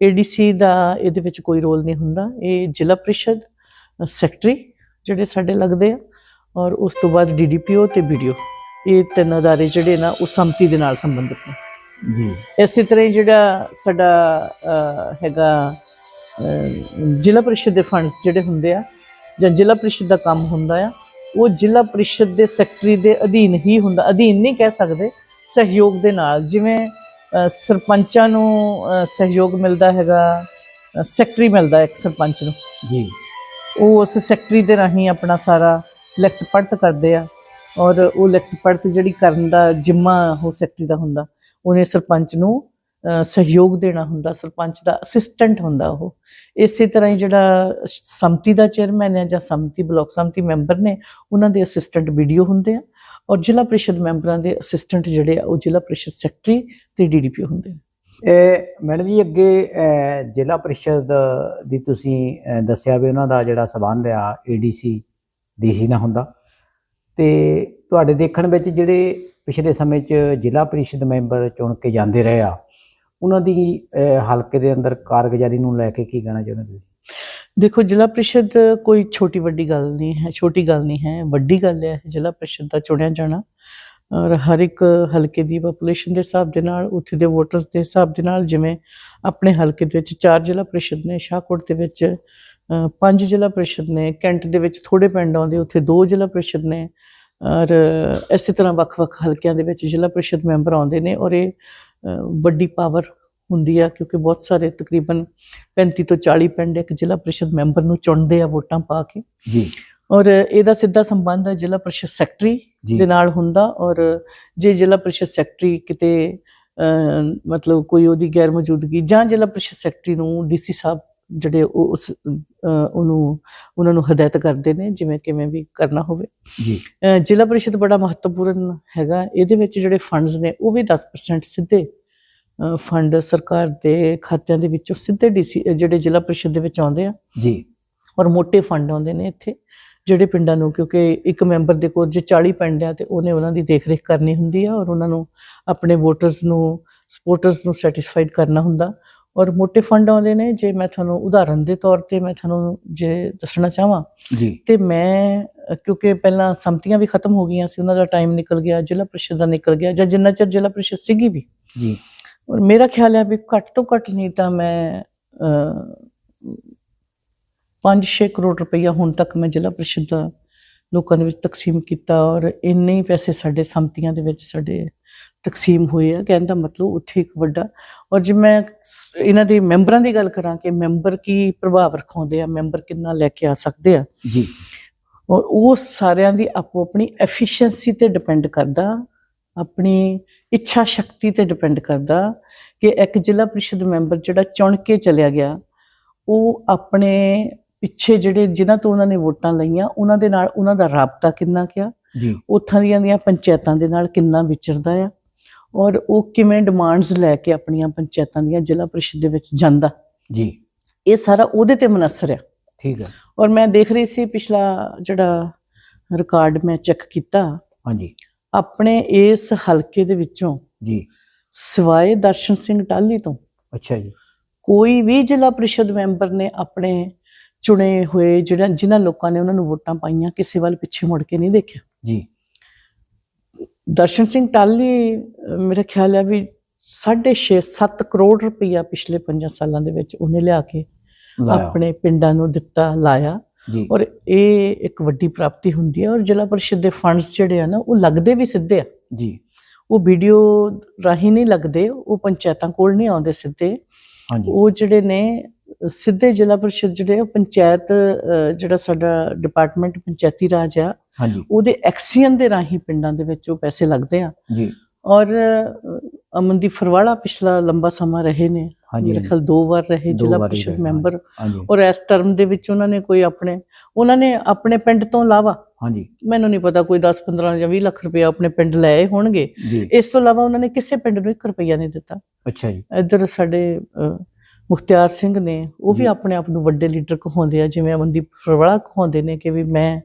ਏਡੀਸੀ ਦਾ ਇਹਦੇ ਵਿੱਚ ਕੋਈ ਰੋਲ ਨਹੀਂ ਹੁੰਦਾ। ਇਹ ਜ਼ਿਲ੍ਹਾ ਪ੍ਰੀਸ਼ਦ ਸੈਕਟਰੀ ਜਿਹੜੇ ਸਾਡੇ ਲੱਗਦੇ ਆ ਔਰ ਉਸ ਤੋਂ ਬਾਅਦ ਡੀਡੀਪੀਓ ਤੇ ਵੀਡੀਓ ਇਹ ਤਿੰਨ ਅਦਾਰੇ ਜਿਹੜੇ ਨਾ ਉਹ ਸੰਮਤੀ ਦੇ ਨਾਲ ਸੰਬੰਧਿਤ ਨੇ। ਜੀ। ਇਸੇ ਤਰ੍ਹਾਂ ਹੀ ਜਿਹੜਾ ਸਾਡਾ ਹੈਗਾ ਜ਼ਿਲ੍ਹਾ ਪ੍ਰੀਸ਼ਦ ਦੇ ਫੰਡਸ ਜਿਹੜੇ ਹੁੰਦੇ ਆ ਜਾਂ ਜ਼ਿਲ੍ਹਾ ਪ੍ਰੀਸ਼ਦ ਦਾ ਕੰਮ ਹੁੰਦਾ ਆ ਉਹ ਜ਼ਿਲ੍ਹਾ ਪ੍ਰੀਸ਼ਦ ਦੇ ਸੈਕਟਰੀ ਦੇ ਅਧੀਨ ਹੀ ਹੁੰਦਾ ਅਧੀਨ ਨਹੀਂ ਕਹਿ ਸਕਦੇ ਸਹਿਯੋਗ ਦੇ ਨਾਲ। ਜਿਵੇਂ ਸਰਪੰਚਾਂ ਨੂੰ ਸਹਿਯੋਗ ਮਿਲਦਾ ਹੈਗਾ ਸੈਕਟਰੀ ਮਿਲਦਾ ਇੱਕ ਸਰਪੰਚ ਨੂੰ। ਜੀ। ਉਹ ਉਸ ਸੈਕਟਰੀ ਦੇ ਰਾਹੀਂ ਆਪਣਾ ਸਾਰਾ ਲਿਖਤ ਪੜਤ ਕਰਦੇ ਆ। ਔਰ ਉਹ ਲਿਖਤ ਪੜਤ ਜਿਹੜੀ ਕਰਨ ਦਾ ਜਿੰਮਾ ਉਹ ਸੈਕਟਰੀ ਦਾ ਹੁੰਦਾ, ਉਹਨੇ ਸਰਪੰਚ ਨੂੰ ਸਹਿਯੋਗ ਦੇਣਾ ਹੁੰਦਾ, ਸਰਪੰਚ ਦਾ ਅਸਿਸਟੈਂਟ ਹੁੰਦਾ ਉਹ। ਇਸੇ ਤਰ੍ਹਾਂ ਹੀ ਜਿਹੜਾ ਸੰਮਤੀ ਦਾ ਚੇਅਰਮੈਨ ਹੈ ਜਾਂ ਸੰਮਤੀ, ਬਲਾਕ ਸੰਮਤੀ ਮੈਂਬਰ ਨੇ, ਉਹਨਾਂ ਦੇ ਅਸਿਸਟੈਂਟ ਵੀਡੀਓ ਹੁੰਦੇ ਆ ਔਰ ਜ਼ਿਲ੍ਹਾ ਪ੍ਰੀਸ਼ਦ ਮੈਂਬਰਾਂ ਦੇ ਅਸਿਸਟੈਂਟ ਜਿਹੜੇ ਆ, ਉਹ ਜ਼ਿਲ੍ਹਾ ਪ੍ਰੀਸ਼ਦ ਸੈਕਟਰੀ ਤੇ ਡੀਡੀਪੀਓ ਹੁੰਦੇ ਆ। ਮੈਡਮ ਜੀ ਅੱਗੇ ਜ਼ਿਲ੍ਹਾ ਪ੍ਰੀਸ਼ਦ ਦੀ ਤੁਸੀਂ ਦੱਸਿਆ ਵੀ ਉਹਨਾਂ ਦਾ ਜਿਹੜਾ ਸਬੰਧ ਆ ਏਡੀਸੀ ਡੀਸੀ ਨਾਲ ਹੁੰਦਾ। ਤੇ ਤੁਹਾਡੇ ਦੇਖਣ ਵਿੱਚ ਜਿਹੜੇ ਪਿਛਲੇ ਸਮੇਂ 'ਚ ਜ਼ਿਲ੍ਹਾ ਪ੍ਰੀਸ਼ਦ ਮੈਂਬਰ ਚੁਣ ਕੇ ਜਾਂਦੇ ਰਹੇ ਆ, ਉਹਨਾਂ ਦੀ ਹਲਕੇ ਦੇ ਅੰਦਰ ਕਾਰਗੁਜ਼ਾਰੀ ਨੂੰ ਲੈ ਕੇ ਕੀ ਕਹਿਣਾ ਚਾਹੁੰਦੇ ਤੁਸੀਂ? ਦੇਖੋ, ਜ਼ਿਲ੍ਹਾ ਪ੍ਰੀਸ਼ਦ ਕੋਈ ਛੋਟੀ ਵੱਡੀ ਗੱਲ ਨਹੀਂ ਹੈ, ਛੋਟੀ ਗੱਲ ਨਹੀਂ ਹੈ, ਵੱਡੀ ਗੱਲ ਹੈ, ਜ਼ਿਲ੍ਹਾ ਪ੍ਰੀਸ਼ਦ ਦਾ ਚੁਣਿਆ ਜਾਣਾ। ਔਰ ਹਰ ਇੱਕ ਹਲਕੇ ਦੀ ਪੋਪੂਲੇਸ਼ਨ ਦੇ ਹਿਸਾਬ ਦੇ ਨਾਲ, ਉੱਥੇ ਦੇ ਵੋਟਰਸ ਦੇ ਹਿਸਾਬ ਦੇ ਨਾਲ, ਜਿਵੇਂ ਆਪਣੇ ਹਲਕੇ ਦੇ ਵਿੱਚ ਚਾਰ ਜ਼ਿਲ੍ਹਾ ਪ੍ਰੀਸ਼ਦ ਨੇ, ਸ਼ਾਹਕੋਟ ਦੇ ਵਿੱਚ ਪੰਜ ਜ਼ਿਲ੍ਹਾ ਪ੍ਰੀਸ਼ਦ ਨੇ, ਕੈਂਟ ਦੇ ਵਿੱਚ ਥੋੜੇ ਪਿੰਡ ਆਉਂਦੇ ਉੱਥੇ ਦੋ ਜ਼ਿਲ੍ਹਾ ਪ੍ਰੀਸ਼ਦ ਨੇ ਔਰ ਇਸੇ ਤਰ੍ਹਾਂ ਵੱਖ-ਵੱਖ ਹਲਕਿਆਂ ਦੇ ਵਿੱਚ ਜ਼ਿਲ੍ਹਾ ਪ੍ਰੀਸ਼ਦ ਮੈਂਬਰ ਆਉਂਦੇ ਨੇ ਔਰ ਇਹ ਵੱਡੀ ਪਾਵਰ ਹੁੰਦੀ ਆ ਕਿਉਂਕਿ ਬਹੁਤ ਸਾਰੇ ਤਕਰੀਬਨ 35 ਤੋਂ 40 ਪਿੰਡ ਇੱਕ ਜ਼ਿਲ੍ਹਾ ਪ੍ਰੀਸ਼ਦ ਮੈਂਬਰ ਨੂੰ ਚੁਣਦੇ ਆ ਵੋਟਾਂ ਪਾ ਕੇ। ਜੀ। ਔਰ ਇਹਦਾ ਸਿੱਧਾ ਸੰਬੰਧ ਹੈ ਜ਼ਿਲ੍ਹਾ ਪ੍ਰੀਸ਼ਦ ਸੈਕਟਰੀ ਦੇ ਨਾਲ ਹੁੰਦਾ ਔਰ ਜੇ ਜ਼ਿਲ੍ਹਾ ਪ੍ਰੀਸ਼ਦ ਸੈਕਟਰੀ ਕਿਤੇ ਮਤਲਬ ਕੋਈ ਉਹਦੀ ਗੈਰ ਮੌਜੂਦਗੀ ਜਾਂ ਜ਼ਿਲ੍ਹਾ ਪ੍ਰੀਸ਼ਦ ਸੈਕਟਰੀ ਨੂੰ ਡੀਸੀ ਸਾਹਿਬ ਜਿਹੜੇ ਉਹ ਉਸ ਉਹਨੂੰ ਉਹਨਾਂ ਨੂੰ ਹਦਾਇਤ ਕਰਦੇ ਨੇ ਜਿਵੇਂ ਕਿਵੇਂ ਵੀ ਕਰਨਾ ਹੋਵੇ। ਜੀ। ਜ਼ਿਲ੍ਹਾ ਪ੍ਰੀਸ਼ਦ ਬੜਾ ਮਹੱਤਵਪੂਰਨ ਹੈਗਾ। ਇਹਦੇ ਵਿੱਚ ਜਿਹੜੇ ਫੰਡਸ ਨੇ ਉਹ ਵੀ 10% ਸਿੱਧੇ ਫੰਡ ਸਰਕਾਰ ਦੇ ਖਾਤਿਆਂ ਦੇ ਵਿੱਚੋਂ ਸਿੱਧੇ ਡੀਸੀ ਜਿਹੜੇ ਜ਼ਿਲ੍ਹਾ ਪ੍ਰੀਸ਼ਦ ਦੇ ਵਿੱਚ ਆਉਂਦੇ ਆ। ਜੀ। ਔਰ ਮੋٹے ਫੰਡ ਆਉਂਦੇ ਨੇ ਇੱਥੇ ਜਿਹੜੇ ਪਿੰਡਾਂ ਨੂੰ ਕਿਉਂਕਿ ਇੱਕ ਮੈਂਬਰ ਦੇ ਕੋਲ ਜੇ 40 ਪਿੰਡ ਆ ਤੇ ਉਹਨੇ ਉਹਨਾਂ ਦੀ ਦੇਖਰੇਖ ਕਰਨੀ ਹੁੰਦੀ ਆ ਔਰ ਉਹਨਾਂ ਨੂੰ ਆਪਣੇ ਵੋਟਰਸ ਨੂੰ ਸਪੋਰਟਰਸ ਨੂੰ ਸੈਟੀਸਫਾਈਡ ਕਰਨਾ ਹੁੰਦਾ। ਔਰ ਮੋٹے ਫੰਡ ਆਉਂਦੇ ਨੇ ਜੇ ਮੈਂ ਤੁਹਾਨੂੰ ਉਦਾਹਰਨ ਦੇ ਤੌਰ ਤੇ ਮੈਂ ਤੁਹਾਨੂੰ ਜੇ ਦੱਸਣਾ ਚਾਹਾਂ ਜੀ। ਤੇ ਮੈਂ ਕਿਉਂਕਿ ਪਹਿਲਾਂ ਸੰਮਤੀਆਂ ਵੀ ਖਤਮ ਹੋ ਗਈਆਂ ਸੀ ਉਹਨਾਂ ਦਾ ਟਾਈਮ ਨਿਕਲ ਗਿਆ ਜ਼ਿਲ੍ਹਾ ਪ੍ਰੀਸ਼ਦ ਦਾ ਨਿਕਲ ਗਿਆ ਜਾਂ ਜਿੰਨਾ ਚਿਰ ਜ਼ਿਲ੍ਹਾ ਪ੍ਰੀਸ਼ਦ ਸੀਗੀ ਵੀ। ਜੀ। ਔਰ ਮੇਰਾ ਖਿਆਲ ਹੈ ਵੀ ਘੱਟ ਤੋਂ ਘੱਟ ਨਹੀਂ ਤਾਂ ਮੈਂ 5-6 ਕਰੋੜ ਰੁਪਈਆ ਹੁਣ ਤੱਕ ਮੈਂ ਜ਼ਿਲ੍ਹਾ ਪ੍ਰੀਸ਼ਦ ਦਾ ਲੋਕਾਂ ਦੇ ਵਿੱਚ ਤਕਸੀਮ ਕੀਤਾ ਔਰ ਇੰਨੇ ਹੀ ਪੈਸੇ ਸਾਡੇ ਸੰਮਤੀਆਂ ਦੇ ਵਿੱਚ ਸਾਡੇ ਤਕਸੀਮ ਹੋਏ ਆ। ਕਹਿਣ ਦਾ ਮਤਲਬ ਉੱਥੇ ਇੱਕ ਵੱਡਾ ਔਰ ਜੇ ਮੈਂ ਇਹਨਾਂ ਦੇ ਮੈਂਬਰਾਂ ਦੀ ਗੱਲ ਕਰਾਂ ਕਿ ਮੈਂਬਰ ਕੀ ਪ੍ਰਭਾਵ ਰਖਾਉਂਦੇ ਆ ਮੈਂਬਰ ਕਿੰਨਾ ਲੈ ਕੇ ਆ ਸਕਦੇ ਆ। ਜੀ। ਔਰ ਉਹ ਸਾਰਿਆਂ ਦੀ ਆਪੋ ਆਪਣੀ ਐਫੀਸ਼ੀਐਂਸੀ ਤੇ ਡਿਪੈਂਡ ਕਰਦਾ ਆਪਣੀ ਇੱਛਾ ਸ਼ਕਤੀ ਤੇ ਡਿਪੈਂਡ ਕਰਦਾ ਕਿ ਇੱਕ ਜ਼ਿਲ੍ਹਾ ਪ੍ਰੀਸ਼ਦ ਮੈਂਬਰ ਜਿਹੜਾ ਚੁਣ ਕੇ ਚਲਿਆ ਗਿਆ ਉਹ ਆਪਣੇ ਪਿੱਛੇ ਜਿਹੜੇ ਜਿਨ੍ਹਾਂ ਤੋਂ ਉਹਨਾਂ ਨੇ ਵੋਟਾਂ ਲਈਆਂ ਉਹਨਾਂ ਦੇ ਨਾਲ ਉਹਨਾਂ ਦਾ ਰਾਬਤਾ ਕਿੰਨਾ ਕਿਆ? ਜੀ। ਉੱਥਾਂ ਦੀਆਂ ਦੀਆਂ ਪੰਚਾਇਤਾਂ ਦੇ ਨਾਲ ਕਿੰਨਾ ਵਿਚਰਦਾ ਆ? ਔਰ ਉਹ ਕਿਵੇਂ ਡਿਮਾਂਡਸ ਲੈ ਕੇ ਆਪਣੀਆਂ ਪੰਚਾਇਤਾਂ ਦੀਆਂ ਜ਼ਿਲ੍ਹਾ ਪ੍ਰੀਸ਼ਦ ਦੇ ਵਿੱਚ ਜਾਂਦਾ? ਜੀ। ਇਹ ਸਾਰਾ ਉਹਦੇ ਤੇ ਮਨਸਰ ਆ। ਠੀਕ ਹੈ ਔਰ ਮੈਂ ਦੇਖ ਰਹੀ ਸੀ ਪਿਛਲਾ ਜਿਹੜਾ ਰਿਕਾਰਡ ਮੈਂ ਚੈੱਕ ਕੀਤਾ ਹਾਂਜੀ। ਆਪਣੇ ਇਸ ਹਲਕੇ ਦੇ ਵਿੱਚੋਂ ਜੀ। ਸਿਵਾਏ ਦਰਸ਼ਨ ਸਿੰਘ ਟਾਲੀ ਤੋਂ ਅੱਛਾ ਜੀ। ਕੋਈ ਵੀ ਜ਼ਿਲ੍ਹਾ ਪ੍ਰੀਸ਼ਦ ਮੈਂਬਰ ਨੇ ਆਪਣੇ ਚੁਣੇ ਹੋਏ ਜਿਹੜਾ ਜਿਨ੍ਹਾਂ ਲੋਕਾਂ ਨੇ ਉਹਨਾਂ ਨੂੰ ਵੋਟਾਂ ਪਾਈਆਂ ਕਿਸੇ ਵੱਲ ਪਿੱਛੇ ਮੁੜ ਕੇ ਨਹੀਂ ਦੇਖਿਆ। ਜੀ। ਦਰਸ਼ਨ ਸਿੰਘ ਟਾਲੀ ਮੇਰਾ ਖਿਆਲ ਹੈ ਵੀ 6.5 7 ਕਰੋੜ ਰੁਪਈਆ ਪਿਛਲੇ 5 ਸਾਲਾਂ ਦੇ ਵਿੱਚ ਉਹਨੇ ਲਿਆ ਕੇ ਆਪਣੇ ਪਿੰਡਾਂ ਨੂੰ ਦਿੱਤਾ ਲਾਇਆ। ਔਰ ਇਹ ਇੱਕ ਵੱਡੀ ਪ੍ਰਾਪਤੀ ਹੁੰਦੀ ਹੈ ਔਰ ਜ਼ਿਲ੍ਹਾ ਪਰਿਸ਼ਦ ਦੇ ਫੰਡਸ ਜਿਹੜੇ ਆ ਨਾ ਉਹ ਲੱਗਦੇ ਵੀ ਸਿੱਧੇ ਆ। ਜੀ। ਉਹ ਵੀਡੀਓ ਰਾਹੀਂ ਨਹੀਂ ਲੱਗਦੇ ਉਹ ਪੰਚਾਇਤਾਂ ਕੋਲ ਨਹੀਂ ਆਉਂਦੇ ਸਿੱਧੇ। ਹਾਂਜੀ। ਉਹ ਜਿਹੜੇ ਨੇ ਸਿੱਧੇ ਜ਼ਿਲ੍ਹਾ ਪਰਿਸ਼ਦ ਜਿਹੜੇ ਉਹ ਪੰਚਾਇਤ ਜਿਹੜਾ ਸਾਡਾ ਡਿਪਾਰਟਮੈਂਟ ਪੰਚਾਇਤੀ ਰਾਜ ਆ ਹਾਂਜੀ। ਉਹਦੇ ਐਕਸੀਅਨ ਦੇ ਰਾਹੀਂ ਪਿੰਡਾਂ ਦੇ ਵਿੱਚ ਉਹ ਪੈਸੇ ਲੱਗਦੇ ਆ। ਜੀ। ਔਰ ਅਮਨਦੀਪ ਫਰਵਾਲਾ ਪਿਛਲਾ ਲੰਬਾ ਸਮਾਂ ਰਹੇ ਨੇ। ਮੇਰੇ ਖਿਆਲ ਦੋ ਵਾਰ ਰਹੇ ਜ਼ਿਲ੍ਹਾ ਪਰਿਸ਼ਦ ਮੈਂਬਰ। ਔਰ ਇਸ ਟਰਮ ਦੇ ਵਿੱਚ ਉਹਨਾਂ ਨੇ ਕੋਈ ਆਪਣੇ ਉਹਨਾਂ ਨੇ ਆਪਣੇ ਪਿੰਡ ਤੋਂ ਇਲਾਵਾ ਹਾਂਜੀ। ਮੈਨੂੰ ਨਹੀਂ ਪਤਾ ਕੋਈ 10 15 ਜਾਂ 20 ਲੱਖ ਰੁਪਇਆ ਆਪਣੇ ਪਿੰਡ ਲੈ ਆਏ ਹੋਣਗੇ। ਇਸ ਤੋਂ ਇਲਾਵਾ ਉਹਨਾਂ ਨੇ ਕਿਸੇ ਪਿੰਡ ਨੂੰ 1 ਰੁਪਇਆ ਨਹੀਂ ਦਿੱਤਾ। ਅੱਛਾ ਜੀ। ਇੱਧਰ ਸਾਡੇ ਮੁਖਤਿਆਰ ਸਿੰਘ ਨੇ ਉਹ ਵੀ। ਆਪਣੇ ਆਪ ਨੂੰ ਵੱਡੇ ਲੀਡਰ ਕਹਾਉਂਦੇ ਆ ਜਿਵੇਂ ਅਮਨਦੀਪ ਫਰਵਾਲਾ ਕਹਾਉਂਦੇ ਨੇ ਕਿ ਵੀ ਮੈਂ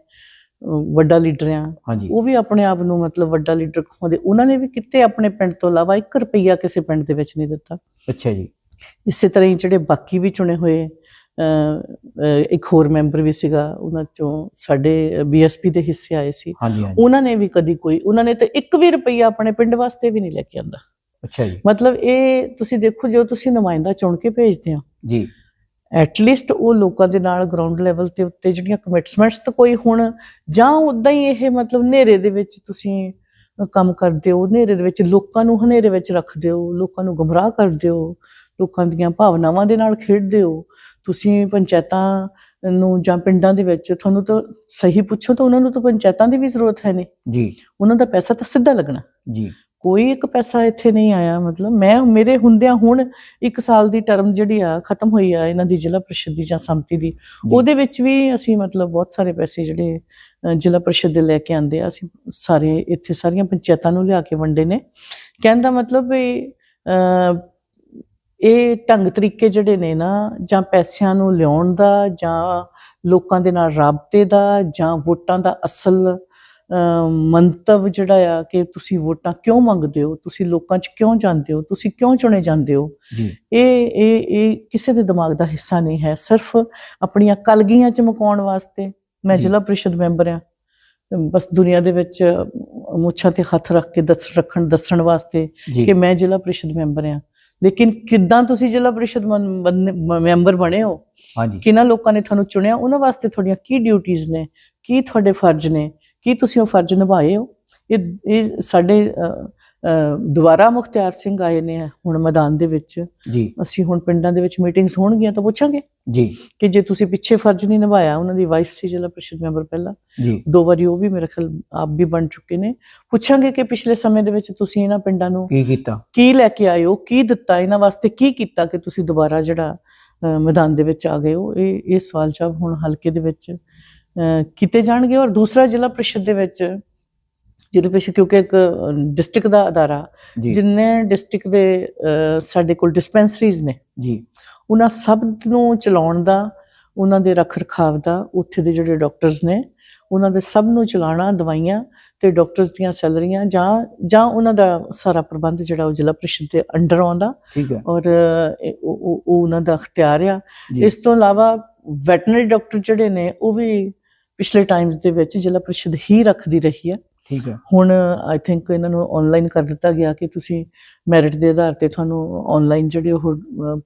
ਵੱਡਾ ਲੀਡਰ ਆ। ਉਹ ਵੀ ਆਪਣੇ ਆਪ ਨੂੰ ਮਤਲਬ ਵੱਡਾ ਲੀਡਰ ਕਹਾਉਂਦੇ। ਉਹਨਾਂ ਨੇ ਵੀ ਕਿਤੇ ਆਪਣੇ ਪਿੰਡ ਤੋਂ ਇਲਾਵਾ 1 ਰੁਪਇਆ ਕਿਸੇ ਪਿੰਡ ਦੇ ਵਿੱਚ ਨਹੀਂ ਦਿੱਤਾ। ਅੱਛਾ ਜੀ। ਇਸੇ ਤਰ੍ਹਾਂ ਹੀ ਜਿਹੜੇ ਬਾਕੀ ਵੀ ਚੁਣੇ ਹੋਏ ਇੱਕ ਹੋਰ ਮੈਂਬਰ ਵੀ ਸੀਗਾ ਉਹਨਾਂ ਚੋਂ ਸਾਡੇ ਬੀਐਸਪੀ ਦੇ ਹਿੱਸੇ ਆਏ ਸੀ। ਉਹਨਾਂ ਨੇ ਵੀ ਕਦੀ ਕੋਈ ਉਹਨਾਂ ਨੇ ਤਾਂ ਇੱਕ ਵੀ ਰੁਪਈਆ ਆਪਣੇ ਪਿੰਡ ਵਾਸਤੇ ਵੀ ਨਹੀਂ ਲੈ ਕੇ ਆਂਦਾ। ਅੱਛਾ ਜੀ। ਮਤਲਬ ਇਹ ਤੁਸੀਂ ਦੇਖੋ ਜੋ ਤੁਸੀਂ ਨੁਮਾਇੰਦਾ ਚੁਣ ਕੇ ਭੇਜਦੇ ਹੋ ਜੀ। ਐਟ ਲੀਸਟ ਉਹ ਲੋਕਾਂ ਦੇ ਨਾਲ ਗਰਾਊਂਡ ਲੈਵਲ ਤੇ ਉੱਤੇ ਜਿਹੜੀਆਂ ਕਮਿਟਮੈਂਟਸ ਤਾਂ ਕੋਈ ਹੁਣ ਜਾਂ ਉਦਾਂ ਹੀ ਇਹ ਮਤਲਬ ਹਨੇਰੇ ਦੇ ਵਿੱਚ ਤੁਸੀਂ ਕੰਮ ਕਰਦੇ ਹੋ ਹਨੇਰੇ ਦੇ ਵਿੱਚ ਲੋਕਾਂ ਨੂੰ ਹਨੇਰੇ ਵਿੱਚ ਰੱਖਦੇ ਹੋ ਲੋਕਾਂ ਨੂੰ ਗੁੰਮਰਾਹ ਕਰਦੇ ਹੋ ਲੋਕਾਂ ਦੀਆਂ ਭਾਵਨਾਵਾਂ ਦੇ ਨਾਲ ਖੇਡਦੇ ਹੋ ਤੁਸੀਂ ਪੰਚਾਇਤਾਂ ਨੂੰ ਜਾਂ ਪਿੰਡਾਂ ਦੇ ਵਿੱਚ ਤੁਹਾਨੂੰ ਤਾਂ ਸਹੀ ਪੁੱਛੋ ਤਾਂ ਉਹਨਾਂ ਨੂੰ ਤਾਂ ਪੰਚਾਇਤਾਂ ਦੀ ਵੀ ਜ਼ਰੂਰਤ ਹੈ ਨਹੀਂ ਜੀ। ਉਹਨਾਂ ਦਾ ਪੈਸਾ ਤਾਂ ਸਿੱਧਾ ਲੱਗਣਾ। ਜੀ। ਕੋਈ ਇੱਕ ਪੈਸਾ ਇੱਥੇ ਨਹੀਂ ਆਇਆ ਮਤਲਬ ਮੈਂ ਮੇਰੇ ਹੁੰਦਿਆਂ ਹੁਣ ਇੱਕ ਸਾਲ ਦੀ ਟਰਮ ਜਿਹੜੀ ਆ ਖਤਮ ਹੋਈ ਆ ਇਹਨਾਂ ਦੀ ਜ਼ਿਲ੍ਹਾ ਪ੍ਰੀਸ਼ਦ ਦੀ ਜਾਂ ਸੰਮਤੀ ਦੀ ਉਹਦੇ ਵਿੱਚ ਵੀ ਅਸੀਂ ਮਤਲਬ ਬਹੁਤ ਸਾਰੇ ਪੈਸੇ ਜਿਹੜੇ ਜ਼ਿਲ੍ਹਾ ਪ੍ਰੀਸ਼ਦ ਦੇ ਲੈ ਕੇ ਆਂਦੇ ਆ ਅਸੀਂ ਸਾਰੇ ਇੱਥੇ ਸਾਰੀਆਂ ਪੰਚਾਇਤਾਂ ਨੂੰ ਲਿਆ ਕੇ ਵੰਡੇ ਨੇ। ਕਹਿਣ ਦਾ ਮਤਲਬ ਵੀ ਇਹ ਢੰਗ ਤਰੀਕੇ ਜਿਹੜੇ ਨੇ ਨਾ ਜਾਂ ਪੈਸਿਆਂ ਨੂੰ ਲਿਆਉਣ ਦਾ ਜਾਂ ਲੋਕਾਂ ਦੇ ਨਾਲ ਰਾਬਤੇ ਦਾ ਜਾਂ ਵੋਟਾਂ ਦਾ ਅਸਲ ਮੰਤਵ ਜਿਹੜਾ ਆ ਕਿ ਤੁਸੀਂ ਵੋਟਾਂ ਕਿਉਂ ਮੰਗਦੇ ਹੋ? ਤੁਸੀਂ ਲੋਕਾਂ 'ਚ ਕਿਉਂ ਜਾਂਦੇ ਹੋ? ਤੁਸੀਂ ਕਿਉਂ ਚੁਣੇ ਜਾਂਦੇ ਹੋ? ਇਹ ਇਹ ਇਹ ਕਿਸੇ ਦੇ ਦਿਮਾਗ ਦਾ ਹਿੱਸਾ ਨਹੀਂ ਹੈ। ਸਿਰਫ ਆਪਣੀਆਂ ਕਲਗੀਆਂ ਚਮਕਾਉਣ ਵਾਸਤੇ ਮੈਂ। ਜ਼ਿਲ੍ਹਾ ਪ੍ਰੀਸ਼ਦ ਮੈਂਬਰ ਆ ਬਸ ਦੁਨੀਆ ਦੇ ਵਿੱਚ ਮੁੱਛਾਂ ਤੇ ਹੱਥ ਰੱਖ ਕੇ ਦੱਸ ਰੱਖਣ ਦੱਸਣ ਵਾਸਤੇ ਕਿ ਮੈਂ ਜ਼ਿਲ੍ਹਾ ਪ੍ਰੀਸ਼ਦ ਮੈਂਬਰ ਆ ਲੇਕਿਨ ਕਿੱਦਾਂ ਤੁਸੀਂ ਜ਼ਿਲ੍ਹਾ ਪ੍ਰੀਸ਼ਦ ਮੈਂਬਰ ਬਣੇ ਹੋ? ਹਾਂਜੀ। ਕਿਹਨਾਂ ਲੋਕਾਂ ਨੇ ਤੁਹਾਨੂੰ ਚੁਣਿਆ? ਉਹਨਾਂ ਵਾਸਤੇ ਤੁਹਾਡੀਆਂ ਕੀ ਡਿਊਟੀਆਂ ਨੇ? ਕੀ ਤੁਹਾਡੇ ਫਰਜ਼ ਨੇ? ਕੀ ਤੁਸੀਂ ਉਹ ਫਰਜ਼ ਨਿਭਾਏ ਹੋ? ਇਹ ਇਹ ਸਾਡੇ ਦੁਬਾਰਾ ਮੁਖਤਿਆਰ ਸਿੰਘ ਆਏ ਨੇ ਹੁਣ ਮੈਦਾਨ ਦੇ ਵਿੱਚ। ਜੀ। ਅਸੀਂ ਹੁਣ ਪਿੰਡਾਂ ਦੇ ਵਿੱਚ ਮੀਟਿੰਗਸ ਹੋਣਗੀਆਂ ਤਾਂ ਪੁੱਛਾਂਗੇ ਜੀ। ਕਿ ਜੇ ਤੁਸੀਂ ਪਿੱਛੇ ਫਰਜ਼ ਨਹੀਂ ਨਿਭਾਇਆ ਉਹਨਾਂ ਦੀ ਵਾਈਫ ਸੀ ਜ਼ਿਲ੍ਹਾ ਪ੍ਰੀਸ਼ਦ ਮੈਂਬਰ ਪਹਿਲਾਂ ਜੀ। ਦੋ ਵਾਰੀ ਉਹ ਵੀ ਮੇਰੇ ਖਿਆਲ ਆਪ ਵੀ ਬਣ ਚੁੱਕੇ ਨੇ। ਪੁੱਛਾਂਗੇ ਕਿ ਪਿਛਲੇ ਸਮੇਂ ਦੇ ਵਿੱਚ ਤੁਸੀਂ ਇਹਨਾਂ ਪਿੰਡਾਂ ਨੂੰ ਕੀ ਕੀਤਾ? ਕੀ ਲੈ ਕੇ ਆਏ ਹੋ? ਕੀ ਦਿੱਤਾ? ਇਹਨਾਂ ਵਾਸਤੇ ਕੀ ਕੀਤਾ ਕਿ ਤੁਸੀਂ ਦੁਬਾਰਾ ਜਿਹੜਾ ਮੈਦਾਨ ਦੇ ਵਿੱਚ ਆ ਗਏ ਹੋ? ਇਹ ਇਹ ਸਵਾਲ ਜਵਾਬ ਹੁਣ ਹਲਕੇ ਦੇ ਵਿੱਚ ਕੀਤੇ ਜਾਣਗੇ ਔਰ ਦੂਸਰਾ ਜ਼ਿਲ੍ਹਾ ਪ੍ਰੀਸ਼ਦ ਦੇ ਵਿੱਚ ਜਿਹਦੇ ਪਿੱਛੇ ਕਿਉਂਕਿ ਇੱਕ ਡਿਸਟ੍ਰਿਕਟ ਦਾ ਅਦਾਰਾ ਜਿੰਨੇ ਡਿਸਟ੍ਰਿਕਟ ਦੇ ਸਾਡੇ ਕੋਲ ਡਿਸਪੈਂਸਰੀਜ਼ ਨੇ ਜੀ। ਉਹਨਾਂ ਸਭ ਨੂੰ ਚਲਾਉਣ ਦਾ ਉਹਨਾਂ ਦੇ ਰੱਖ ਰਖਾਵ ਦਾ ਉੱਥੇ ਦੇ ਜਿਹੜੇ ਡਾਕਟਰਸ ਨੇ ਉਹਨਾਂ ਦੇ ਸਭ ਨੂੰ ਚਲਾਉਣਾ ਦਵਾਈਆਂ ਤੇ ਡਾਕਟਰਸ ਦੀਆਂ ਸੈਲਰੀਆਂ ਜਾਂ ਜਾਂ ਉਹਨਾਂ ਦਾ ਸਾਰਾ ਪ੍ਰਬੰਧ ਜਿਹੜਾ ਉਹ ਜ਼ਿਲ੍ਹਾ ਪ੍ਰੀਸ਼ਦ ਦੇ ਅੰਡਰ ਆਉਂਦਾ ਠੀਕ ਹੈ। ਔਰ ਉਹ ਉਹ- ਉਹ ਉਹਨਾਂ ਦਾ ਅਖਤਿਆਰ ਆ। ਇਸ ਤੋਂ ਇਲਾਵਾ ਵੈਟਰਨਰੀ ਡਾਕਟਰ ਜਿਹੜੇ ਨੇ ਉਹ ਵੀ ਪਿਛਲੇ ਟਾਈਮਸ ਦੇ ਵਿੱਚ ਜ਼ਿਲ੍ਹਾ ਪ੍ਰੀਸ਼ਦ ਹੀ ਰੱਖਦੀ ਰਹੀ ਹੈ। ਠੀਕ ਹੈ। ਹੁਣ ਆਈ ਥਿੰਕ ਇਹਨਾਂ ਨੂੰ ਆਨਲਾਈਨ ਕਰ ਦਿੱਤਾ ਗਿਆ ਕਿ ਤੁਸੀਂ ਮੈਰਿਟ ਦੇ ਆਧਾਰ ਤੇ ਤੁਹਾਨੂੰ ਆਨਲਾਈਨ ਜਿਹੜੇ ਉਹ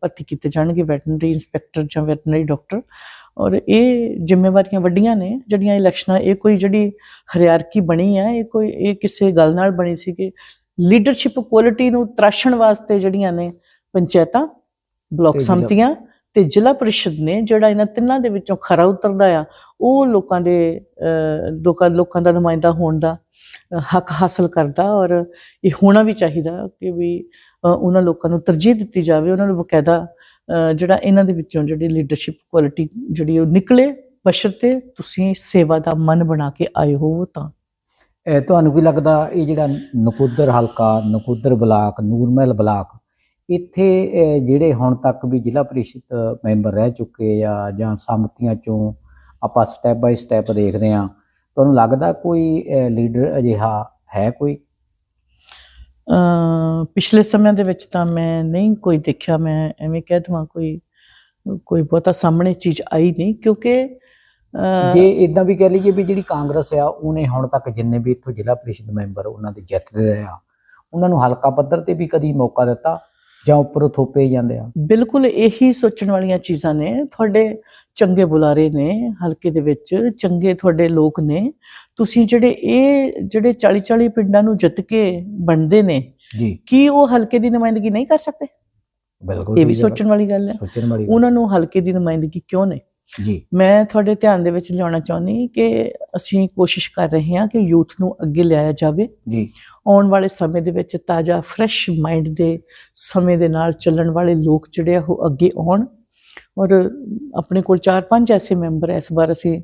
ਭਰਤੀ ਕੀਤੇ ਜਾਣਗੇ ਵੈਟਰਨਰੀ ਇੰਸਪੈਕਟਰ ਜਾਂ ਵੈਟਰਨਰੀ ਡਾਕਟਰ ਔਰ ਇਹ ਜ਼ਿੰਮੇਵਾਰੀਆਂ ਵੱਡੀਆਂ ਨੇ ਜਿਹੜੀਆਂ ਇਲੈਕਸ਼ਨਾਂ ਇਹ ਕੋਈ ਜਿਹੜੀ ਹਰਿਆਰਕੀ ਬਣੀ ਹੈ ਇਹ ਕੋਈ ਇਹ ਕਿਸੇ ਗੱਲ ਨਾਲ ਬਣੀ ਸੀ ਕਿ ਲੀਡਰਸ਼ਿਪ ਕੁਆਲਿਟੀ ਨੂੰ ਤਰਾਸ਼ਣ ਵਾਸਤੇ ਜਿਹੜੀਆਂ ਨੇ ਪੰਚਾਇਤਾਂ ਬਲਾਕ ਸੰਮਤੀਆਂ ਤੇ ਜ਼ਿਲ੍ਹਾ ਪਰਿਸ਼ਦ ਨੇ ਜਿਹੜਾ ਇਹਨਾਂ ਤਿੰਨਾਂ ਦੇ ਵਿੱਚੋਂ ਖਰਾ ਉਤਰਦਾ ਆ, ਉਹ ਲੋਕਾਂ ਦੇ ਲੋਕਾਂ ਲੋਕਾਂ ਦਾ ਨੁਮਾਇੰਦਾ ਹੋਣ ਦਾ ਹੱਕ ਹਾਸਲ ਕਰਦਾ ਔਰ ਇਹ ਹੋਣਾ ਵੀ ਚਾਹੀਦਾ ਕਿ ਵੀ ਉਹਨਾਂ ਲੋਕਾਂ ਨੂੰ ਤਰਜੀਹ ਦਿੱਤੀ ਜਾਵੇ, ਉਹਨਾਂ ਨੂੰ ਬਕਾਇਦਾ ਜਿਹੜਾ ਇਹਨਾਂ ਦੇ ਵਿੱਚੋਂ ਜਿਹੜੀ ਲੀਡਰਸ਼ਿਪ ਕੁਆਲਿਟੀ ਜਿਹੜੀ ਉਹ ਨਿਕਲੇ ਬਸ਼ਰਤੇ ਤੁਸੀਂ ਸੇਵਾ ਦਾ ਮਨ ਬਣਾ ਕੇ ਆਏ ਹੋ ਤਾਂ। ਤੁਹਾਨੂੰ ਕੀ ਲੱਗਦਾ, ਇਹ ਜਿਹੜਾ ਨਕੋਦਰ ਹਲਕਾ, ਨਕੋਦਰ ਬਲਾਕ, ਨੂਰਮਹਿਲ ਬਲਾਕ ਇੱਥੇ ਜਿਹੜੇ ਹੁਣ ਤੱਕ ਵੀ ਜ਼ਿਲ੍ਹਾ ਪ੍ਰੀਸ਼ਦ ਮੈਂਬਰ ਰਹਿ ਚੁੱਕੇ ਆ ਜਾਂ ਸੰਮਤੀਆਂ ਚੋਂ ਆਪਾਂ ਸਟੈਪ ਬਾਈ ਸਟੈਪ ਦੇਖਦੇ ਆ ਤੁਹਾਨੂੰ ਲੱਗਦਾ ਕੋਈ ਲੀਡਰ ਅਜਿਹਾ ਹੈ ਕੋਈ? ਅ, ਪਿਛਲੇ ਸਮਿਆਂ ਦੇ ਵਿੱਚ ਤਾਂ ਮੈਂ ਨਹੀਂ ਕੋਈ ਦੇਖਿਆ ਮੈਂ ਐਵੇਂ ਕਹਿ ਦਵਾਂ ਕੋਈ ਕੋਈ ਬਹੁਤਾ ਸਾਹਮਣੇ ਚੀਜ਼ ਆਈ ਨਹੀਂ ਕਿਉਂਕਿ ਜੇ ਇਦਾਂ ਵੀ ਕਹਿ ਲਈਏ ਵੀ ਜਿਹੜੀ ਕਾਂਗਰਸ ਆ ਉਹਨੇ ਹੁਣ ਤੱਕ ਜਿੰਨੇ ਵੀ ਇੱਥੋਂ ਜ਼ਿਲ੍ਹਾ ਪ੍ਰੀਸ਼ਦ ਮੈਂਬਰ ਉਹਨਾਂ ਦੇ ਜਿੱਤਦੇ ਰਹੇ ਆ ਉਹਨਾਂ ਨੂੰ ਹਲਕਾ ਪੱਧਰ ਤੇ ਵੀ ਕਦੀ ਮੌਕਾ ਦਿੱਤਾ ਜਾਂ ਉੱਪਰੋਂ ਥੋਪੇ ਜਾਂਦੇ ਆ? ਬਿਲਕੁਲ ਇਹੀ ਸੋਚਣ ਵਾਲੀਆਂ ਚੀਜ਼ਾਂ ਨੇ। ਤੁਹਾਡੇ ਚੰਗੇ ਬੁਲਾਰੇ ਨੇ ਹਲਕੇ ਦੇ ਵਿੱਚ ਚੰਗੇ ਤੁਹਾਡੇ ਲੋਕ ਨੇ। ਤੁਸੀਂ ਜਿਹੜੇ ਇਹ ਜਿਹੜੇ 40 40 ਪਿੰਡਾਂ ਨੂੰ ਜਿੱਤ ਕੇ ਬਣਦੇ ਨੇ ਜੀ। ਕੀ ਉਹ ਹਲਕੇ ਦੀ ਨੁਮਾਇੰਦਗੀ ਨਹੀਂ ਕਰ ਸਕਦੇ? ਬਿਲਕੁਲ ਇਹ ਵੀ। ਸੋਚਣ ਵਾਲੀ ਗੱਲ ਹੈ। ਸੋਚਣ ਵਾਲੀ ਗੱਲ। ਉਹਨਾਂ ਨੂੰ ਹਲਕੇ ਦੀ ਨੁਮਾਇੰਦਗੀ ਕਿਉਂ ਨਹੀਂ ਜੀ। ਮੈਂ ਤੁਹਾਡੇ ਧਿਆਨ ਦੇ ਵਿੱਚ ਲਿਆਉਣਾ ਚਾਹੁੰਦੀ ਕਿ ਅਸੀਂ ਕੋਸ਼ਿਸ਼ ਕਰ ਰਹੇ ਹਾਂ ਕਿ ਯੂਥ ਨੂੰ ਅੱਗੇ ਲਿਆਇਆ ਜਾਵੇ। ਜੀ। ਆਉਣ ਵਾਲੇ ਸਮੇਂ ਦੇ ਵਿੱਚ ਤਾਜ਼ਾ ਫਰੈਸ਼ ਮਾਈਂਡ ਦੇ ਸਮੇਂ ਦੇ ਨਾਲ ਚੱਲਣ ਵਾਲੇ ਲੋਕ ਜਿਹੜੇ ਆ ਉਹ ਅੱਗੇ ਆਉਣ ਔਰ ਆਪਣੇ ਕੋਲ 4-5 ਐਸੇ ਮੈਂਬਰ ਇਸ ਵਾਰ ਅਸੀਂ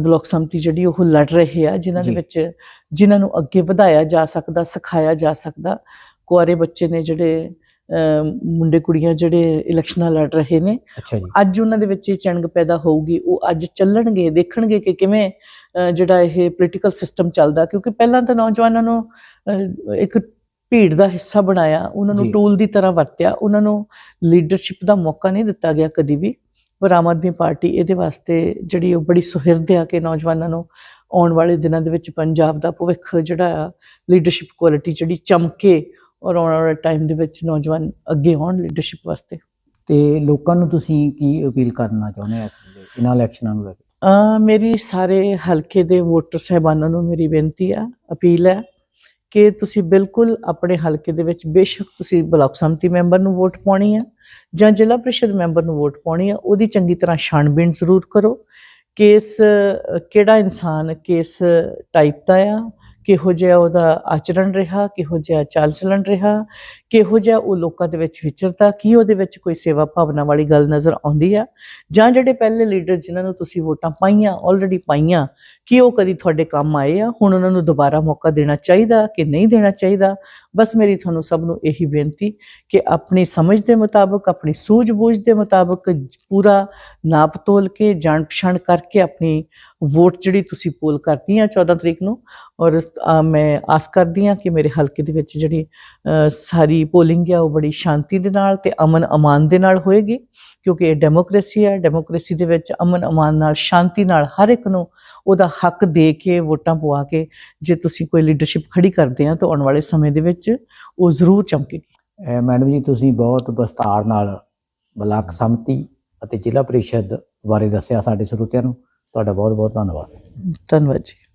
ਬਲਾਕ ਸੰਮਤੀ ਜਿਹੜੀ ਉਹ ਲੜ ਰਹੇ ਆ ਜਿਨ੍ਹਾਂ ਦੇ। ਵਿੱਚ ਜਿਨ੍ਹਾਂ ਨੂੰ ਅੱਗੇ ਵਧਾਇਆ ਜਾ ਸਕਦਾ ਸਿਖਾਇਆ ਜਾ ਸਕਦਾ ਕੁਆਰੇ ਬੱਚੇ ਨੇ ਜਿਹੜੇ ਮੁੰਡੇ ਕੁੜੀਆਂ ਜਿਹੜੇ ਇਲੈਕਸ਼ਨਾਂ ਲੜ ਰਹੇ ਨੇ। ਅੱਜ ਉਹਨਾਂ ਦੇ ਵਿੱਚ ਇਹ ਚਣਗ ਪੈਦਾ ਹੋਊਗੀ ਉਹ ਅੱਜ ਚੱਲਣਗੇ ਦੇਖਣਗੇ ਕਿ ਕਿਵੇਂ ਜਿਹੜਾ ਇਹ ਪੋਲੀਟੀਕਲ ਸਿਸਟਮ ਚੱਲਦਾ। ਕਿਉਂਕਿ ਪਹਿਲਾਂ ਤਾਂ ਨੌਜਵਾਨਾਂ ਨੂੰ ਇੱਕ ਭੀੜ ਦਾ ਹਿੱਸਾ ਬਣਾਇਆ ਉਹਨਾਂ ਨੂੰ। ਟੂਲ ਦੀ ਤਰ੍ਹਾਂ ਵਰਤਿਆ ਉਹਨਾਂ ਨੂੰ ਲੀਡਰਸ਼ਿਪ ਦਾ ਮੌਕਾ ਨਹੀਂ ਦਿੱਤਾ ਗਿਆ ਕਦੀ ਵੀ। ਪਰ ਆਮ ਆਦਮੀ ਪਾਰਟੀ ਇਹਦੇ ਵਾਸਤੇ ਜਿਹੜੀ ਉਹ ਬੜੀ ਸੁਹਿਰਦ ਆ ਕਿ ਨੌਜਵਾਨਾਂ ਨੂੰ ਆਉਣ ਵਾਲੇ ਦਿਨਾਂ ਦੇ ਵਿੱਚ ਪੰਜਾਬ ਦਾ ਭਵਿੱਖ ਜਿਹੜਾ ਆ ਲੀਡਰਸ਼ਿਪ ਕੁਆਲਿਟੀ ਜਿਹੜੀ ਚਮਕੇ ਔਰ ਆਉਣ ਵਾਲੇ ਟਾਈਮ ਦੇ ਵਿੱਚ ਨੌਜਵਾਨ ਅੱਗੇ ਆਉਣ ਲੀਡਰਸ਼ਿਪ ਵਾਸਤੇ। ਤੇ ਲੋਕਾਂ ਨੂੰ ਤੁਸੀਂ ਕੀ ਅਪੀਲ ਕਰਨਾ ਚਾਹੁੰਦੇ ਆ ਇਸ ਵੇਲੇ ਇਹਨਾਂ ਇਲੈਕਸ਼ਨਾਂ ਨੂੰ ਲੈ ਕੇ? ਅ ਮੇਰੀ ਸਾਰੇ ਹਲਕੇ ਦੇ ਵੋਟਰ ਸਹਿਬਾਨਾਂ ਨੂੰ ਮੇਰੀ ਬੇਨਤੀ ਆ ਅਪੀਲ ਹੈ ਕਿ ਤੁਸੀਂ ਬਿਲਕੁਲ ਆਪਣੇ ਹਲਕੇ ਦੇ ਵਿੱਚ ਬੇਸ਼ੱਕ ਤੁਸੀਂ ਬਲਾਕ ਸੰਮਤੀ ਮੈਂਬਰ ਨੂੰ ਵੋਟ ਪਾਉਣੀ ਹੈ ਜਾਂ ਜ਼ਿਲ੍ਹਾ ਪ੍ਰੀਸ਼ਦ ਮੈਂਬਰ ਨੂੰ ਵੋਟ ਪਾਉਣੀ ਹੈ ਉਹਦੀ ਚੰਗੀ ਤਰ੍ਹਾਂ ਛਾਣਬੀਣ ਜ਼ਰੂਰ ਕਰੋ ਕਿ ਇਸ ਅ, ਕਿਹੜਾ ਇਨਸਾਨ ਕਿਸ ਟਾਈਪ ਦਾ ਆ ਕਿਹੋ ਜਿਹਾ ਉਹਦਾ ਆਚਰਣ ਰਿਹਾ, ਕਿਹੋ ਜਿਹਾ ਚਾਲ ਚਲਣ ਰਿਹਾ, ਕਿਹੋ ਜਿਹਾ ਉਹ ਲੋਕਾਂ ਦੇ ਵਿੱਚ ਵਿਚਰਦਾ, ਕੀ ਉਹਦੇ ਵਿੱਚ ਕੋਈ ਸੇਵਾ ਭਾਵਨਾ ਵਾਲੀ ਗੱਲ ਨਜ਼ਰ ਆਉਂਦੀ ਆ? ਜਾਂ ਜਿਹੜੇ ਪਹਿਲੇ ਲੀਡਰ ਜਿਨ੍ਹਾਂ ਨੂੰ ਤੁਸੀਂ ਵੋਟਾਂ ਪਾਈਆਂ ਆਲਰੇਡੀ ਪਾਈਆਂ, ਕੀ ਉਹ ਕਦੀ ਤੁਹਾਡੇ ਕੰਮ ਆਏ ਆ? ਹੁਣ ਉਹਨਾਂ ਨੂੰ ਦੁਬਾਰਾ ਮੌਕਾ ਦੇਣਾ ਚਾਹੀਦਾ ਕਿ ਨਹੀਂ ਦੇਣਾ ਚਾਹੀਦਾ? ਬਸ ਮੇਰੀ ਤੁਹਾਨੂੰ ਸਭ ਨੂੰ ਇਹੀ ਬੇਨਤੀ ਕਿ ਆਪਣੀ ਸਮਝ ਦੇ ਮੁਤਾਬਕ, ਆਪਣੀ ਸੂਝ-ਬੂਝ ਦੇ ਮੁਤਾਬਕ ਪੂਰਾ ਨਾਪ ਤੋਲ ਕੇ ਜਾਣ ਪਛਾਣ ਕਰਕੇ ਆਪਣੀ ਵੋਟ ਜਿਹੜੀ ਤੁਸੀਂ ਪੋਲ ਕਰਨੀ ਆ 14 ਤਰੀਕ ਨੂੰ, ਔਰ ਮੈਂ ਆਸ ਕਰਦੀ ਆ ਕਿ ਮੇਰੇ ਹਲਕੇ ਦੇ ਵਿੱਚ ਜਿਹੜੀ ਸਾਰੀ ਪੋਲਿੰਗ ਆ ਉਹ ਬੜੀ ਸ਼ਾਂਤੀ ਦੇ ਨਾਲ ਤੇ ਅਮਨ ਅਮਾਨ ਦੇ ਨਾਲ ਹੋਏਗੀ, ਕਿਉਂਕਿ ਇਹ ਡੈਮੋਕ੍ਰੇਸੀ ਹੈ ਡੈਮੋਕ੍ਰੇਸੀ ਦੇ ਵਿੱਚ ਅਮਨ ਅਮਾਨ ਨਾਲ ਸ਼ਾਂਤੀ ਨਾਲ ਹਰ ਇੱਕ ਨੂੰ ਉਹਦਾ ਹੱਕ ਦੇ ਕੇ ਵੋਟਾਂ ਪਵਾ ਕੇ ਜੇ ਤੁਸੀਂ ਕੋਈ ਲੀਡਰਸ਼ਿਪ ਖੜੀ ਕਰਦੇ ਆ ਤਾਂ ਆਉਣ ਵਾਲੇ ਸਮੇਂ ਦੇ ਵਿੱਚ ਉਹ ਜ਼ਰੂਰ ਚਮਕੇਗੀ। ਮੈਡਮ ਜੀ, ਤੁਸੀਂ ਬਹੁਤ ਵਿਸਤਾਰ ਨਾਲ ਬਲਾਕ ਸੰਮਤੀ ਅਤੇ ਜ਼ਿਲ੍ਹਾ ਪ੍ਰੀਸ਼ਦ ਬਾਰੇ ਦੱਸਿਆ ਸਾਡੇ ਸਰੋਤਿਆਂ ਨੂੰ। ਤੁਹਾਡਾ ਬਹੁਤ ਬਹੁਤ ਧੰਨਵਾਦ। ਧੰਨਵਾਦ ਜੀ।